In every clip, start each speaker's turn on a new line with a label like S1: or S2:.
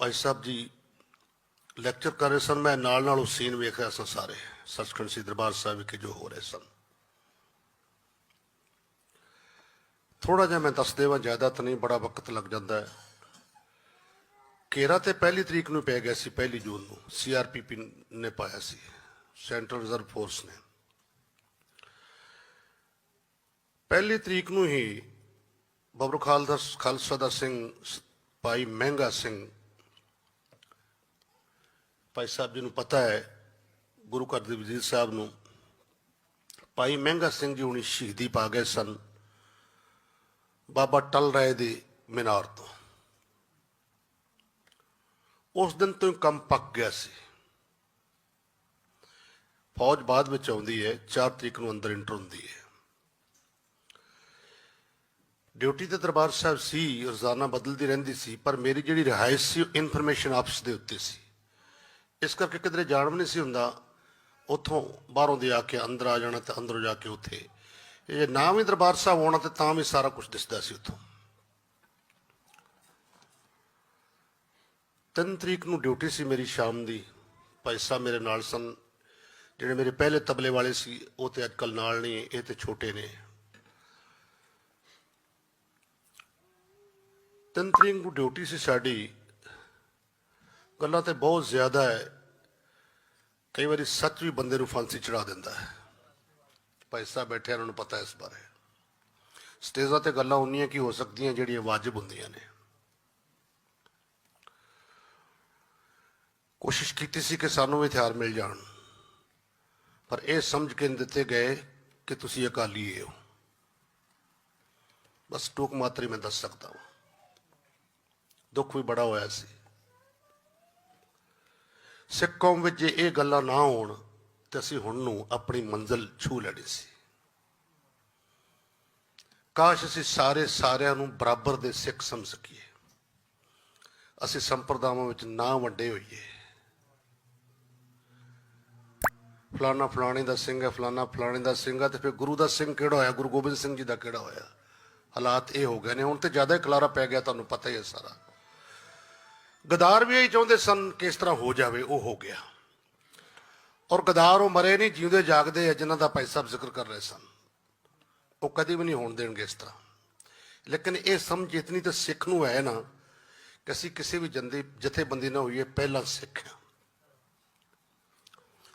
S1: Bhai Sahib ji lecture ਕਰ ਰਹੇ ਸਨ, ਮੈਂ ਨਾਲ ਨਾਲ ਉਹ ਸੀਨ ਵੇਖ ਰਿਹਾ ਸਾਂ ਸਾਰੇ। ਸੱਚਖੰਡ ਸ੍ਰੀ ਦਰਬਾਰ ਸਾਹਿਬ ਵਿਖੇ ਜੋ ਹੋ ਰਹੇ ਸਨ। ਥੋੜਾ ਜਿਹਾ ਮੈਂ ਦੱਸ ਦੇਵਾਂ, ਜ਼ਿਆਦਾ ਤਾਂ ਨਹੀਂ, ਬੜਾ ਵਕਤ ਲੱਗ ਜਾਂਦਾ ਹੈ। ਕੇਰਾ ਤੇ ਪਹਿਲੀ ਤਰੀਕ ਨੂੰ ਪੈ ਗਿਆ ਸੀ, ਪਹਿਲੀ ਜੂਨ ਨੂੰ। ਸੀਆਰਪੀਪੀ ਨੇ ਪਾਇਆ ਸੀ। ਸੈਂਟਰਲ ਰਿਜ਼ਰਵ ਫੋਰਸ ਨੇ। ਪਹਿਲੀ ਤਰੀਕ ਨੂੰ ਹੀ ਬਬਰ ਖਾਲਦਾ ਖਾਲਸਾ ਦਾ ਸਿੰਘ ਸ- ਭਾਈ ਮਹਿੰਗਾ ਸਿੰਘ ਭਾਈ ਸਾਹਿਬ ਜੀ ਨੂੰ ਪਤਾ ਹੈ, ਗੁਰੂ ਘਰ ਦੇ ਵਜ਼ੀਰ ਸਾਹਿਬ ਨੂੰ, ਭਾਈ ਮਹਿੰਗਾ ਸਿੰਘ ਜੀ ਹੁਣੀ ਸ਼ਹੀਦੀ ਪਾ ਗਏ ਸਨ, ਬਾਬਾ ਟਲ ਰਾਏ ਦੇ ਮੀਨਾਰ ਤੋਂ। ਉਸ ਦਿਨ ਤੋਂ ਹੀ ਕੰਮ ਪੱਕ ਗਿਆ ਸੀ। ਫੌਜ ਬਾਅਦ ਵਿੱਚ ਆਉਂਦੀ ਹੈ 4 ਤਰੀਕ ਨੂੰ ਅੰਦਰ ਇੰਟਰ ਹੁੰਦੀ ਹੈ। ਡਿਊਟੀ ਤੇ ਦਰਬਾਰ ਸਾਹਿਬ ਸੀ, ਰੋਜ਼ਾਨਾ ਬਦਲਦੀ ਰਹਿੰਦੀ ਸੀ, ਪਰ ਮੇਰੀ ਜਿਹੜੀ ਰਿਹਾਇਸ਼ ਸੀ, ਉਹ ਇਨਫੋਰਮੇਸ਼ਨ ਆਪਸ ਦੇ ਉੱਤੇ ਸੀ। ਇਸ ਕਰਕੇ ਕਿਧਰੇ ਜਾਣ ਵੀ ਨਹੀਂ ਸੀ ਹੁੰਦਾ, ਉੱਥੋਂ ਬਾਹਰੋਂ ਦੇ ਆ ਕੇ ਅੰਦਰ ਆ ਜਾਣਾ ਤੇ ਅੰਦਰੋਂ ਜਾ ਕੇ ਉੱਥੇ। ਇਹ ਜੇ ਨਾ ਵੀ ਦਰਬਾਰ ਸਾਹਿਬ ਆਉਣਾ ਤੇ ਤਾਂ ਵੀ ਸਾਰਾ ਕੁਝ ਦਿਸਦਾ ਸੀ ਉੱਥੋਂ। ਤਿੰਨ ਤਰੀਕ ਨੂੰ ਡਿਊਟੀ ਸੀ ਮੇਰੀ ਸ਼ਾਮ ਦੀ। ਭਾਈ ਸਾਹਿਬ ਮੇਰੇ ਨਾਲ ਸਨ। ਜਿਹੜੇ ਮੇਰੇ ਪਹਿਲੇ ਤਬਲੇ ਵਾਲੇ ਸੀ, ਉਹ ਤੇ ਅੱਜਕੱਲ ਨਾਲ ਨਹੀਂ ਇਹ ਤੇ ਛੋਟੇ ਨੇ। ਤਿੰਨ ਤਰੀਕ ਨੂੰ ਡਿਊਟੀ ਸੀ ਸਾਡੀ। ਗੱਲਾਂ ਤੇ ਬਹੁਤ ਜ਼ਿਆਦਾ ਹੈ। ਕਈ ਵਾਰੀ ਸੱਚ ਵੀ ਬੰਦੇ ਨੂੰ ਫਾਂਸੀ ਚੜਾ ਦਿੰਦਾ ਹੈ। ਭਾਈ ਸਾਹਿਬ ਬੈਠੇ ਉਹਨਾਂ ਨੂੰ ਪਤਾ ਇਸ ਬਾਰੇ। ਸਟੇਜਾਂ ਤੇ ਗੱਲਾਂ ਉਨੀਆਂ ਕੀ ਹੋ ਸਕਦੀਆਂ ਜਿਹੜੀਆਂ ਵਾਜਬ ਹੁੰਦੀਆਂ ਨੇ। ਕੋਸ਼ਿਸ਼ ਕੀਤੀ ਸੀ ਕਿ ਸਾਨੂੰ ਵੀ ਹਥਿਆਰ ਮਿਲ ਜਾਣ, ਪਰ ਇਹ ਸਮਝ ਕੇ ਦਿੱਤੇ ਗਏ ਕਿ ਤੁਸੀਂ ਅਕਾਲੀ ਹੋ। ਬਸ ਟੂਕ ਮਾਤਰੀ ਮੈਂ ਦੱਸ ਸਕਦਾ ਹਾਂ ਦੁੱਖ ਵੀ ਬੜਾ ਹੋਇਆ ਸੀ। ਸਿੱਖ ਕੌਮ ਵਿੱਚ ਜੇ ਇਹ ਗੱਲਾਂ ਨਾ ਹੋਣ, ਤੇ ਅਸੀਂ ਹੁਣ ਨੂੰ ਆਪਣੀ ਮੰਜ਼ਲ ਛੂ ਲੈਣੀ ਸੀ। ਕਾਸ਼ ਅਸੀਂ ਸਾਰੇ ਸਾਰਿਆਂ ਨੂੰ ਬਰਾਬਰ ਦੇ ਸਿੱਖ ਸਮਝ ਸਕੀਏ। ਅਸੀਂ ਸੰਪਰਦਾਵਾਂ ਵਿੱਚ ਨਾ ਵੰਡੇ ਹੋਈਏ। ਫਲਾਣਾ ਫਲਾਣੇ ਦਾ ਸਿੰਘ ਹੈ ਫਲਾਣਾ ਫਲਾਣੇ ਦਾ ਸਿੰਘ ਹੈ, ਤੇ ਫਿਰ ਗੁਰੂ ਦਾ ਸਿੰਘ ਕਿਹੜਾ ਹੋਇਆ? ਗੁਰੂ ਗੋਬਿੰਦ ਸਿੰਘ ਜੀ ਦਾ ਕਿਹੜਾ ਹੋਇਆ? ਹਾਲਾਤ ਇਹ ਹੋ ਗਏ ਨੇ। ਹੁਣ ਤੇ ਜ਼ਿਆਦਾ ਹੀ ਖਲਾਰਾ ਪੈ ਗਿਆ, ਤੁਹਾਨੂੰ ਪਤਾ ਹੀ ਹੈ ਸਾਰਾ। ਗਦਾਰ ਵੀ ਇਹੀ ਚਾਹੁੰਦੇ ਸਨ ਕਿ ਇਸ ਤਰ੍ਹਾਂ ਹੋ ਜਾਵੇ, ਉਹ ਹੋ ਗਿਆ। ਔਰ ਗਦਾਰ ਉਹ ਮਰੇ ਨਹੀਂ, ਜਿਉਂਦੇ ਜਾਗਦੇ ਆ, ਜਿਨ੍ਹਾਂ ਦਾ ਭਾਈ ਸਾਹਿਬ ਜ਼ਿਕਰ ਕਰ ਰਹੇ ਸਨ। ਉਹ ਕਦੀ ਵੀ ਨਹੀਂ ਹੋਣ ਦੇਣਗੇ ਇਸ ਤਰ੍ਹਾਂ। ਲੇਕਿਨ ਇਹ ਸਮਝ ਇਤਨੀ ਤਾਂ ਸਿੱਖ ਨੂੰ ਹੈ ਨਾ ਕਿ ਅਸੀਂ ਕਿਸੇ ਵੀ ਜੰਦੇ, ਜਥੇਬੰਦੀ ਨਾਲ ਹੋਈਏ, ਪਹਿਲਾਂ ਸਿੱਖ ਹਾਂ।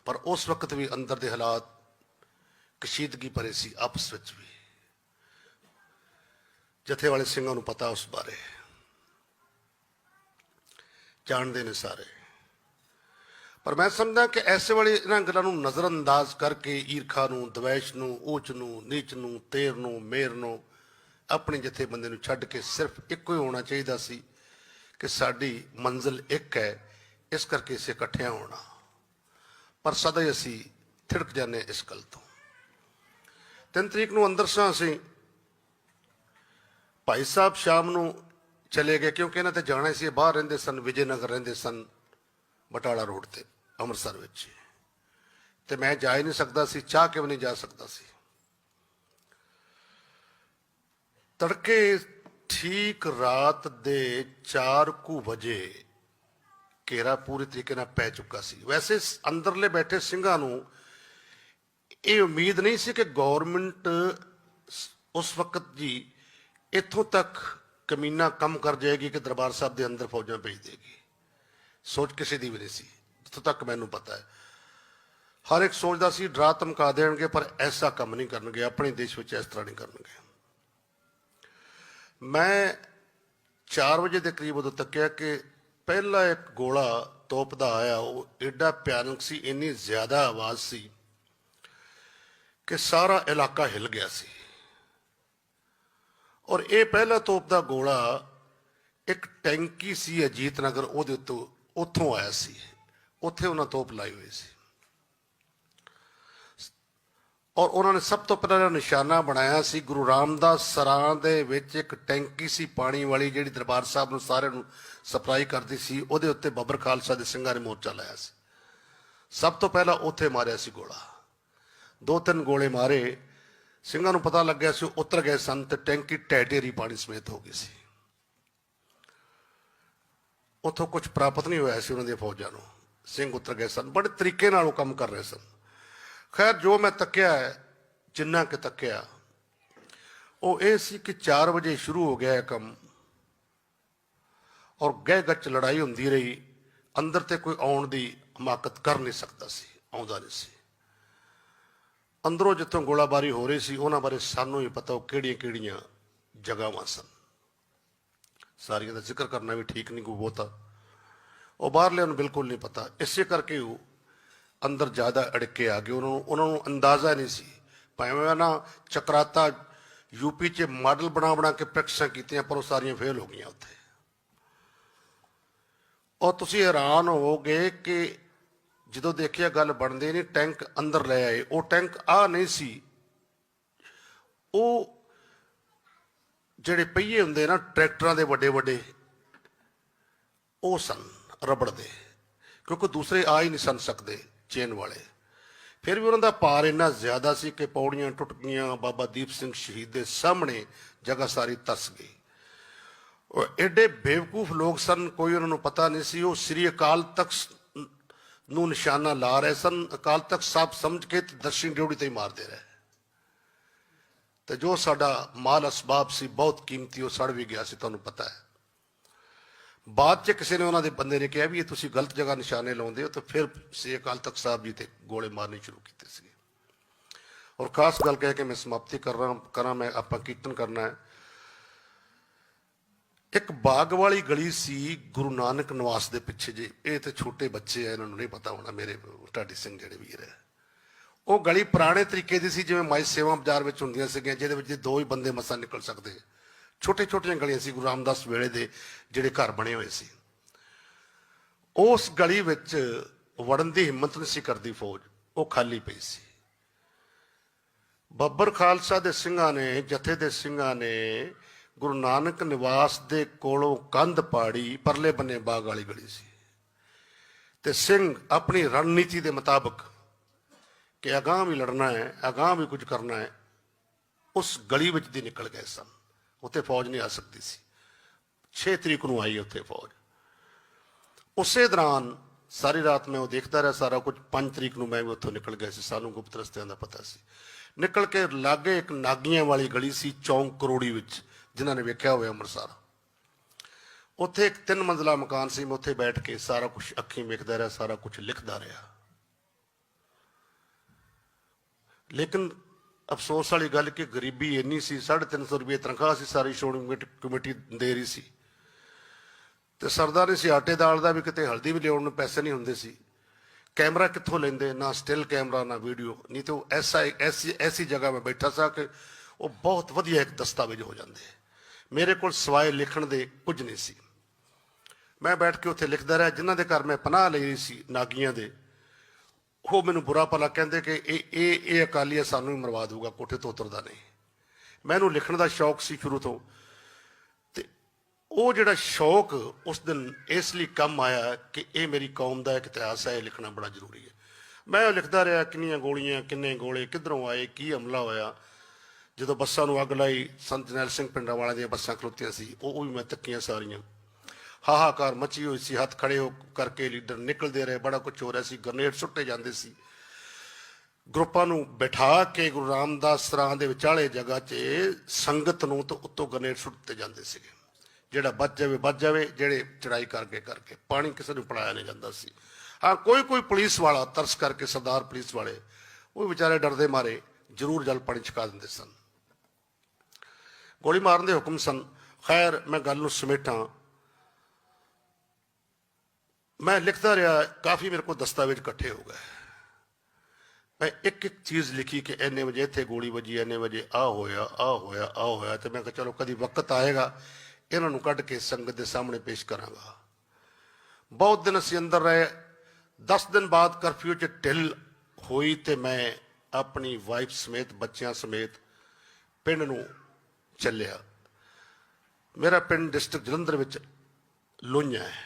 S1: ਪਰ ਉਸ ਵਕਤ ਵੀ ਅੰਦਰ ਦੇ ਹਾਲਾਤ ਕਸ਼ੀਦਗੀ ਭਰੇ ਸੀ, ਆਪਸ ਵਿੱਚ ਵੀ। ਜਥੇ ਵਾਲੇ ਸਿੰਘਾਂ ਨੂੰ ਪਤਾ ਉਸ ਬਾਰੇ। ਜਾਣਦੇ ਨੇ ਸਾਰੇ। ਪਰ ਮੈਂ ਸਮਝਦਾ ਕਿ ਐਸੇ ਵਾਲੇ ਇਹਨਾਂ ਗੱਲਾਂ ਨੂੰ ਨਜ਼ਰਅੰਦਾਜ਼ ਕਰਕੇ ਈਰਖਾ ਨੂੰ, ਦਵੈਸ਼ ਨੂੰ, ਊਚ ਨੂੰ, ਨੀਚ ਨੂੰ, ਤੇਰ ਨੂੰ, ਮੇਰ ਨੂੰ ਆਪਣੀ ਜਥੇਬੰਦੀ ਨੂੰ ਛੱਡ ਕੇ ਸਿਰਫ ਇੱਕੋ ਹੀ ਹੋਣਾ ਚਾਹੀਦਾ ਸੀ ਕਿ ਸਾਡੀ ਮੰਜ਼ਿਲ ਇੱਕ ਹੈ, ਇਸ ਕਰਕੇ ਅਸੀਂ ਇਕੱਠਿਆਂ ਹੋਣਾ। ਪਰ ਸਦਾ ਹੀ ਅਸੀਂ ਥਿੜਕ ਜਾਂਦੇ ਇਸ ਗੱਲ ਤੋਂ। ਤਿੰਨ ਤਰੀਕ ਨੂੰ ਅੰਦਰ ਸਾਂ ਅਸੀਂ। ਭਾਈ ਸਾਹਿਬ ਸ਼ਾਮ ਨੂੰ ਚਲੇ ਗਏ ਕਿਉਂਕਿ ਇਹਨਾਂ ਤੇ ਜਾਣਾ ਸੀ। ਬਾਹਰ ਰਹਿੰਦੇ ਸਨ ਵਿਜੇ ਨਗਰ ਰਹਿੰਦੇ ਸਨ, ਬਟਾਲਾ ਰੋਡ ਤੇ, ਅੰਮ੍ਰਿਤਸਰ ਵਿੱਚ। ਤੇ ਮੈਂ ਜਾ ਹੀ ਨਹੀਂ ਸਕਦਾ ਸੀ, ਚਾਹ ਕੇ ਵੀ ਨਹੀਂ ਜਾ ਸਕਦਾ ਸੀ? ਤੜਕੇ ਠੀਕ ਰਾਤ ਦੇ 4 ਕੁ ਵਜੇ ਘੇਰਾ ਪੂਰੀ ਤਰੀਕੇ ਨਾਲ ਪੈ ਚੁੱਕਾ ਸੀ। ਵੈਸੇ ਅੰਦਰਲੇ ਬੈਠੇ ਸਿੰਘਾਂ ਨੂੰ ਇਹ ਉਮੀਦ ਨਹੀਂ ਸੀ ਕਿ ਗਵਰਨਮੈਂਟ ਉਸ ਵਕਤ ਜੀ ਇੱਥੋਂ ਤੱਕ ਕਮੀਨਾ ਕੰਮ ਕਰ ਜਾਏਗੀ ਕਿ ਦਰਬਾਰ ਸਾਹਿਬ ਦੇ ਅੰਦਰ ਫੌਜਾਂ ਭੇਜ ਦੇਗੀ। ਸੋਚ ਕਿਸੇ ਦੀ ਵੀ ਨਹੀਂ ਸੀ। ਜਿੱਥੋਂ ਤੱਕ ਮੈਨੂੰ ਪਤਾ ਹੈ। ਹਰ ਇੱਕ ਸੋਚਦਾ ਸੀ, ਡਰਾ ਧਮਕਾ ਦੇਣਗੇ, ਪਰ ਐਸਾ ਕੰਮ ਨਹੀਂ ਕਰਨਗੇ। ਆਪਣੇ ਦੇਸ਼ ਵਿੱਚ ਇਸ ਤਰ੍ਹਾਂ ਨਹੀਂ ਕਰਨਗੇ। ਮੈਂ 4 ਵਜੇ ਦੇ ਕਰੀਬ ਉਦੋਂ ਤੱਕਿਆ ਕਿ ਪਹਿਲਾ ਇੱਕ ਗੋਲਾ ਤੋਪ ਦਾ ਆਇਆ। ਉਹ ਐਡਾ ਭਿਆਨਕ ਸੀ, ਇੰਨੀ ਜ਼ਿਆਦਾ ਆਵਾਜ਼ ਸੀ ਕਿ ਸਾਰਾ ਇਲਾਕਾ ਹਿਲ ਗਿਆ ਸੀ। ਔਰ ਇਹ ਪਹਿਲਾ ਤੋਪ ਦਾ ਗੋਲਾ ਇੱਕ ਟੈਂਕੀ ਸੀ ਅਜੀਤ ਨਗਰ, ਉਹਦੇ ਉੱਤੋਂ ਉੱਥੋਂ ਆਇਆ ਸੀ। ਉੱਥੇ ਉਹਨਾਂ ਤੋਪ ਲਾਈ ਹੋਈ ਸੀ। ਔਰ ਉਹਨਾਂ ਨੇ ਸਭ ਤੋਂ ਪਹਿਲਾਂ ਨਿਸ਼ਾਨਾ ਬਣਾਇਆ ਸੀ, ਗੁਰੂ ਰਾਮਦਾਸ ਸਰਾਂ ਦੇ ਵਿੱਚ ਇੱਕ ਟੈਂਕੀ ਸੀ, ਪਾਣੀ ਵਾਲੀ, ਜਿਹੜੀ ਦਰਬਾਰ ਸਾਹਿਬ ਨੂੰ ਸਾਰਿਆਂ ਨੂੰ ਸਪਲਾਈ ਕਰਦੀ ਸੀ। ਉਹਦੇ ਉੱਤੇ ਬੱਬਰ ਖਾਲਸਾ ਦੇ ਸਿੰਘਾਂ ਨੇ ਮੋਰਚਾ ਲਾਇਆ ਸੀ। ਸਭ ਤੋਂ ਪਹਿਲਾਂ ਉੱਥੇ ਮਾਰਿਆ ਸੀ ਗੋਲਾ। ਦੋ ਤਿੰਨ ਗੋਲੇ ਮਾਰੇ। ਸਿੰਘਾਂ ਨੂੰ ਪਤਾ ਲੱਗਿਆ ਸੀ ਉਹ ਉਤਰ ਗਏ ਸਨ ਤੇ ਟੈਂਕੀ ਢਹਿ ਪਾਣੀ ਸਮੇਤ ਹੋ ਗਈ ਸੀ। ਉੱਥੋਂ ਕੁਝ ਪ੍ਰਾਪਤ ਨਹੀਂ ਹੋਇਆ ਸੀ ਉਹਨਾਂ ਦੀਆਂ ਫੌਜਾਂ ਨੂੰ। ਸਿੰਘ ਉਤਰ ਗਏ ਸਨ, ਬੜੇ ਤਰੀਕੇ ਨਾਲ ਉਹ ਕੰਮ ਕਰ ਰਹੇ ਸਨ। ਖੈਰ, ਜੋ ਮੈਂ ਤੱਕਿਆ ਹੈ, ਜਿੰਨਾ ਕਿ ਤੱਕਿਆ, ਉਹ ਇਹ ਸੀ ਕਿ 4 ਵਜੇ ਸ਼ੁਰੂ ਹੋ ਗਿਆ ਇਹ ਕੰਮ ਔਰ ਗਹਿ ਗੱਚ ਲੜਾਈ ਹੁੰਦੀ ਰਹੀ। ਅੰਦਰ ਤੇ ਕੋਈ ਆਉਣ ਦੀ ਹਮਾਕਤ ਕਰ ਨਹੀਂ ਸਕਦਾ ਸੀ, ਆਉਂਦਾ ਨਹੀਂ ਸੀ। ਅੰਦਰੋਂ ਜਿੱਥੋਂ ਗੋਲਾਬਾਰੀ ਹੋ ਰਹੀ ਸੀ, ਉਹਨਾਂ ਬਾਰੇ ਸਾਨੂੰ ਹੀ ਪਤਾ ਉਹ ਕਿਹੜੀਆਂ ਕਿਹੜੀਆਂ ਜਗ੍ਹਾਵਾਂ ਸਨ। ਸਾਰੀਆਂ ਦਾ ਜ਼ਿਕਰ ਕਰਨਾ ਵੀ ਠੀਕ ਨਹੀਂ, ਕੋਈ ਬਹੁਤਾ। ਉਹ ਬਾਹਰਲਿਆਂ ਨੂੰ ਬਿਲਕੁਲ ਨਹੀਂ ਪਤਾ। ਇਸੇ ਕਰਕੇ ਉਹ ਅੰਦਰ ਜ਼ਿਆਦਾ ਅੜਕੇ ਆ ਗਏ। ਉਹਨਾਂ ਨੂੰ ਉਹਨਾਂ ਨੂੰ ਅੰਦਾਜ਼ਾ ਨਹੀਂ ਸੀ। ਭਾਵੇਂ ਨਾ ਚਕਰਾਤਾ ਯੂਪੀ 'ਚ ਮਾਡਲ ਬਣਾ ਬਣਾ ਕੇ ਪ੍ਰੈਕਟਿਸਾਂ ਕੀਤੀਆਂ, ਪਰ ਉਹ ਸਾਰੀਆਂ ਫੇਲ ਹੋ ਗਈਆਂ ਉੱਥੇ। ਔਰ ਤੁਸੀਂ ਹੈਰਾਨ ਹੋਵੋਗੇ ਕਿ ਜਦੋਂ ਦੇਖਿਆ ਗੱਲ ਬਣਦੇ ਨੇ, ਟੈਂਕ ਅੰਦਰ ਲੈ ਆਏ। ਉਹ ਟੈਂਕ ਆ ਨਹੀਂ ਸੀ। ਉਹ ਜਿਹੜੇ ਪਹੀਏ ਹੁੰਦੇ ਨਾ, ਟਰੈਕਟਰਾਂ ਦੇ ਵੱਡੇ ਵੱਡੇ, ਉਹ ਸਨ, ਰਬੜ ਦੇ। ਕਿਉਂਕਿ ਦੂਸਰੇ ਆ ਹੀ ਨਹੀਂ ਸਨ ਸਕਦੇ, ਚੇਨ ਵਾਲੇ। ਫਿਰ ਵੀ ਉਹਨਾਂ ਦਾ ਭਾਰ ਇੰਨਾ ਜ਼ਿਆਦਾ ਸੀ ਕਿ ਪੌੜੀਆਂ ਟੁੱਟ ਗਈਆਂ ਬਾਬਾ ਦੀਪ ਸਿੰਘ ਸ਼ਹੀਦ ਦੇ ਸਾਹਮਣੇ ਜਗ੍ਹਾ ਸਾਰੀ ਤਰਸ ਗਈ। ਉਹ ਐਡੇ ਬੇਵਕੂਫ ਲੋਕ ਸਨ, ਕੋਈ ਉਹਨਾਂ ਨੂੰ ਪਤਾ ਨਹੀਂ ਸੀ। ਉਹ ਸ੍ਰੀ ਅਕਾਲ ਤਖਤ ਨੂੰ ਨਿਸ਼ਾਨਾ ਲਾ ਰਹੇ ਸਨ। ਅਕਾਲ ਤਖਤ ਸਾਹਿਬ ਸਮਝ ਕੇ ਤੇ ਦਰਸ਼ਨ ਡਿਊਟੀ ਤੇ ਹੀ ਮਾਰਦੇ ਰਹੇ। ਤੇ ਜੋ ਸਾਡਾ ਮਾਲ ਅਸਬਾਬ ਸੀ, ਬਹੁਤ ਕੀਮਤੀ ਉਹ ਸੜ ਵੀ ਗਿਆ ਸੀ, ਤੁਹਾਨੂੰ ਪਤਾ ਹੈ। ਬਾਅਦ ਚ ਕਿਸੇ ਨੇ ਉਹਨਾਂ ਦੇ ਬੰਦੇ ਨੇ ਕਿਹਾ ਵੀ ਇਹ ਤੁਸੀਂ ਗਲਤ ਜਗ੍ਹਾ ਨਿਸ਼ਾਨੇ ਲਾਉਂਦੇ ਹੋ, ਤਾਂ ਫਿਰ ਸ੍ਰੀ ਅਕਾਲ ਤਖਤ ਸਾਹਿਬ ਜੀ ਤੇ ਗੋਲੇ ਮਾਰਨੇ ਸ਼ੁਰੂ ਕੀਤੇ ਸੀ ਔਰ ਖਾਸ ਗੱਲ ਕਹਿ ਕੇ ਮੈਂ ਸਮਾਪਤੀ ਕਰ ਰਹਾ ਕਰਾਂ, ਮੈਂ ਆਪਾਂ ਕੀਰਤਨ ਕਰਨਾ ਹੈ। ਇੱਕ ਬਾਗ ਵਾਲੀ ਗਲੀ ਸੀ ਗੁਰੂ ਨਾਨਕ ਨਿਵਾਸ ਦੇ ਪਿੱਛੇ ਜੇ। ਇਹ ਤੇ ਛੋਟੇ ਬੱਚੇ ਆ, ਇਹਨਾਂ ਨੂੰ ਨਹੀਂ ਪਤਾ ਹੋਣਾ, ਮੇਰੇ ਢਾਡੀ ਸਿੰਘ ਜਿਹੜੇ ਵੀਰ ਹੈ ਉਹ ਗਲੀ ਪੁਰਾਣੇ ਤਰੀਕੇ ਦੀ ਸੀ, ਜਿਵੇਂ ਮਾਈ ਸੇਵਾ ਬਾਜ਼ਾਰ ਵਿੱਚ ਹੁੰਦੀਆਂ ਸੀਗੀਆਂ, ਜਿਹਦੇ ਵਿੱਚ ਦੋ ਹੀ ਬੰਦੇ ਮਸਾਂ ਨਿਕਲ ਸਕਦੇ ਛੋਟੇ ਛੋਟੀਆਂ ਗਲੀਆਂ ਸੀ, ਗੁਰੂ ਰਾਮਦਾਸ ਵੇਲੇ ਦੇ ਜਿਹੜੇ ਘਰ ਬਣੇ ਹੋਏ ਸੀ। ਉਸ ਗਲੀ ਵਿੱਚ ਵੜਨ ਦੀ ਹਿੰਮਤ ਨਹੀਂ ਸੀ ਕਰਦੀ ਫੌਜ, ਉਹ ਖਾਲੀ ਪਈ ਸੀ। ਬੱਬਰ ਖਾਲਸਾ ਦੇ ਸਿੰਘਾਂ ਨੇ, ਜਥੇ ਦੇ ਸਿੰਘਾਂ ਨੇ ਗੁਰੂ ਨਾਨਕ ਨਿਵਾਸ ਦੇ ਕੋਲੋਂ ਕੰਧ ਪਾੜੀ, ਪਰਲੇ ਬੰਨੇ ਬਾਗ ਵਾਲੀ ਗਲੀ ਸੀ। ਤੇ ਸਿੰਘ ਆਪਣੀ ਰਣਨੀਤੀ ਦੇ ਮੁਤਾਬਕ ਕਿ ਅਗਾਂਹ ਵੀ ਲੜਨਾ ਹੈ, ਅਗਾਂਹ ਵੀ ਕੁਝ ਕਰਨਾ ਹੈ, ਉਸ ਗਲੀ ਵਿੱਚ ਦੀ ਨਿਕਲ ਗਏ ਸਨ। ਉੱਥੇ ਫੌਜ ਨਹੀਂ ਆ ਸਕਦੀ ਸੀ। 6 ਤਰੀਕ ਨੂੰ ਆਈ ਉੱਥੇ ਫੌਜ। ਉਸੇ ਦੌਰਾਨ ਸਾਰੀ ਰਾਤ ਮੈਂ ਉਹ ਦੇਖਦਾ ਰਿਹਾ, ਸਾਰਾ ਕੁਝ 5 ਤਰੀਕ ਨੂੰ ਮੈਂ ਵੀ ਉੱਥੋਂ ਨਿਕਲ ਗਿਆ ਸੀ। ਸਾਨੂੰ ਗੁਪਤ ਰਸਤਿਆਂ ਦਾ ਪਤਾ ਸੀ। ਨਿਕਲ ਕੇ ਲਾਗੇ ਇੱਕ ਨਾਗੀਆਂ ਵਾਲੀ ਗਲੀ ਸੀ, ਚੌਂਕ ਕਰੋੜੀ ਵਿੱਚ। ਜਿਨ੍ਹਾਂ ਨੇ ਵੇਖਿਆ ਹੋਵੇ ਅੰਮ੍ਰਿਤਸਰ। ਉੱਥੇ ਇੱਕ ਤਿੰਨ ਮੰਜ਼ਲਾ ਮਕਾਨ ਸੀ, ਮੈਂ ਉੱਥੇ ਬੈਠ ਕੇ ਸਾਰਾ ਕੁਝ ਅੱਖੀਂ ਵੇਖਦਾ ਰਿਹਾ, ਸਾਰਾ ਕੁਝ ਲਿਖਦਾ ਰਿਹਾ। ਲੇਕਿਨ ਅਫਸੋਸ ਵਾਲੀ ਗੱਲ ਕਿ ਗਰੀਬੀ ਇੰਨੀ ਸੀ 350 ਰੁਪਏ ਤਨਖਾਹ ਸੀ, ਸਾਰੀ ਸ਼੍ਰੋਮਣੀ ਕਮੇਟੀ- ਕਮੇਟੀ ਦੇ ਰਹੀ ਸੀ। ਤੇ ਸਰਦਾਰ ਨੇ ਸੀ ਆਟੇ ਦਾਲ ਦਾ ਵੀ ਕਿਤੇ ਹਲਦੀ ਵੀ ਲਿਆਉਣ ਨੂੰ ਪੈਸੇ ਨਹੀਂ ਹੁੰਦੇ ਸੀ। ਕੈਮਰਾ ਕਿੱਥੋਂ ਲੈਂਦੇ? ਨਾ ਸਟਿਲ ਕੈਮਰਾ, ਨਾ ਵੀਡੀਓ ਨਹੀਂ ਤੇ ਉਹ ਐਸਾ ਐਸੀ ਐਸੀ ਜਗ੍ਹਾ 'ਤੇ ਬੈਠਾ ਸਾਂ ਕਿ ਉਹ ਬਹੁਤ ਵਧੀਆ ਇੱਕ ਦਸਤਾਵੇਜ਼ ਹੋ ਜਾਂਦੇ ਮੇਰੇ ਕੋਲ ਸਵਾਏ ਲਿਖਣ ਦੇ ਕੁਝ ਨਹੀਂ ਸੀ। ਮੈਂ ਬੈਠ ਕੇ ਉੱਥੇ ਲਿਖਦਾ ਰਿਹਾ, ਜਿਨ੍ਹਾਂ ਦੇ ਘਰ ਮੈਂ ਪਨਾਹ ਲਈ ਸੀ ਨਾਗੀਆਂ ਦੇ। ਉਹ ਮੈਨੂੰ ਬੁਰਾ ਭਲਾ ਕਹਿੰਦੇ ਕਿ ਇਹ ਇਹ ਇਹ ਅਕਾਲੀ ਆ ਸਾਨੂੰ ਹੀ ਮਰਵਾ ਦੂਗਾ ਕੋਠੇ ਤੋਂ ਉਤਰਦਾ ਨਹੀਂ। ਮੈਨੂੰ ਲਿਖਣ ਦਾ ਸ਼ੌਕ ਸੀ ਸ਼ੁਰੂ ਤੋਂ। ਤੇ ਉਹ ਜਿਹੜਾ ਸ਼ੌਕ ਉਸ ਦਿਨ ਇਸ ਲਈ ਕੰਮ ਆਇਆ ਕਿ ਇਹ ਮੇਰੀ ਕੌਮ ਦਾ ਇੱਕ ਇਤਿਹਾਸ ਹੈ, ਇਹ ਲਿਖਣਾ ਬੜਾ ਜ਼ਰੂਰੀ ਹੈ। ਮੈਂ ਉਹ ਲਿਖਦਾ ਰਿਹਾ, ਕਿੰਨੀਆਂ ਗੋਲੀਆਂ, ਕਿੰਨੇ ਗੋਲੇ, ਕਿੱਧਰੋਂ ਆਏ, ਕੀ ਹਮਲਾ ਹੋਇਆ ਜਦੋਂ ਬੱਸਾਂ ਨੂੰ ਅੱਗ ਲਾਈ, ਸੰਤ ਜਨੈਲ ਸਿੰਘ ਪਿੰਡਾਂ ਵਾਲਿਆਂ ਦੀਆਂ ਬੱਸਾਂ ਖਲੋਤੀਆਂ ਸੀ, ਉਹ ਉਹ ਵੀ ਮੈਂ ਤੱਕੀਆਂ ਸਾਰੀਆਂ। ਹਾਹਾਕਾਰ ਮਚੀ ਹੋਈ ਸੀ, ਹੱਥ ਖੜੇ ਹੋ ਕਰਕੇ ਲੀਡਰ ਨਿਕਲਦੇ ਰਹੇ, ਬੜਾ ਕੁਝ ਹੋ ਰਿਹਾ ਸੀ, ਗ੍ਰਨੇਡ ਸੁੱਟੇ ਜਾਂਦੇ ਸੀ। ਗਰੁੱਪਾਂ ਨੂੰ ਬਿਠਾ ਕੇ ਗੁਰੂ ਰਾਮਦਾਸ ਸਰਾਂ ਦੇ ਵਿਚਾਲੇ ਜਗ੍ਹਾ 'ਚ ਸੰਗਤ ਨੂੰ ਤੋਂ ਉੱਤੋਂ ਗ੍ਰਨੇਡ ਸੁੱਟਦੇ ਜਾਂਦੇ ਸੀਗੇ। ਜਿਹੜਾ ਬਚ ਜਾਵੇ ਬਚ ਜਾਵੇ, ਜਿਹੜੇ ਚੜਾਈ ਕਰਕੇ ਕਰਕੇ। ਪਾਣੀ ਕਿਸੇ ਨੂੰ ਪੜਾਇਆ ਨਹੀਂ ਜਾਂਦਾ ਸੀ। ਹਾਂ, ਕੋਈ ਕੋਈ ਪੁਲਿਸ ਵਾਲਾ ਤਰਸ ਕਰਕੇ, ਸਰਦਾਰ ਪੁਲਿਸ ਵਾਲੇ, ਉਹ ਵਿਚਾਰੇ ਡਰਦੇ ਮਾਰੇ, ਜ਼ਰੂਰ ਜਲ ਪਾਣੀ ਛਕਾ ਦਿੰਦੇ ਸਨ। ਗੋਲੀ ਮਾਰਨ ਦੇ ਹੁਕਮ ਸਨ। ਖੈਰ, ਮੈਂ ਗੱਲ ਨੂੰ ਸਮੇਟਾਂ। ਮੈਂ ਲਿਖਦਾ ਰਿਹਾ, ਕਾਫੀ ਮੇਰੇ ਕੋਲ ਦਸਤਾਵੇਜ਼ ਇਕੱਠੇ ਹੋ ਗਏ। ਮੈਂ ਇੱਕ ਇੱਕ ਚੀਜ਼ ਲਿਖੀ ਕਿ ਇੰਨੇ ਵਜੇ ਇੱਥੇ ਗੋਲੀ ਵੱਜੀ, ਇੰਨੇ ਵਜੇ ਆ ਹੋਇਆ ਆ ਹੋਇਆ ਆ ਹੋਇਆ। ਤੇ ਮੈਂ ਕਿਹਾ, ਚਲੋ ਕਦੀ ਵਕਤ ਆਏਗਾ, ਇਹਨਾਂ ਨੂੰ ਕੱਢ ਕੇ ਸੰਗਤ ਦੇ ਸਾਹਮਣੇ ਪੇਸ਼ ਕਰਾਂਗਾ। ਬਹੁਤ ਦਿਨ ਅਸੀਂ ਅੰਦਰ ਰਹੇ। 10 ਦਿਨ ਬਾਅਦ ਕਰਫਿਊ 'ਚ ਢਿੱਲ ਹੋਈ ਤੇ ਮੈਂ ਆਪਣੀ ਵਾਈਫ ਸਮੇਤ, ਬੱਚਿਆਂ ਸਮੇਤ ਪਿੰਡ ਨੂੰ ਚੱਲਿਆ। ਮੇਰਾ ਪਿੰਡ ਡਿਸਟ੍ਰਿਕਟ ਜਲੰਧਰ ਵਿੱਚ ਲੋਹੀਆਂ ਹੈ।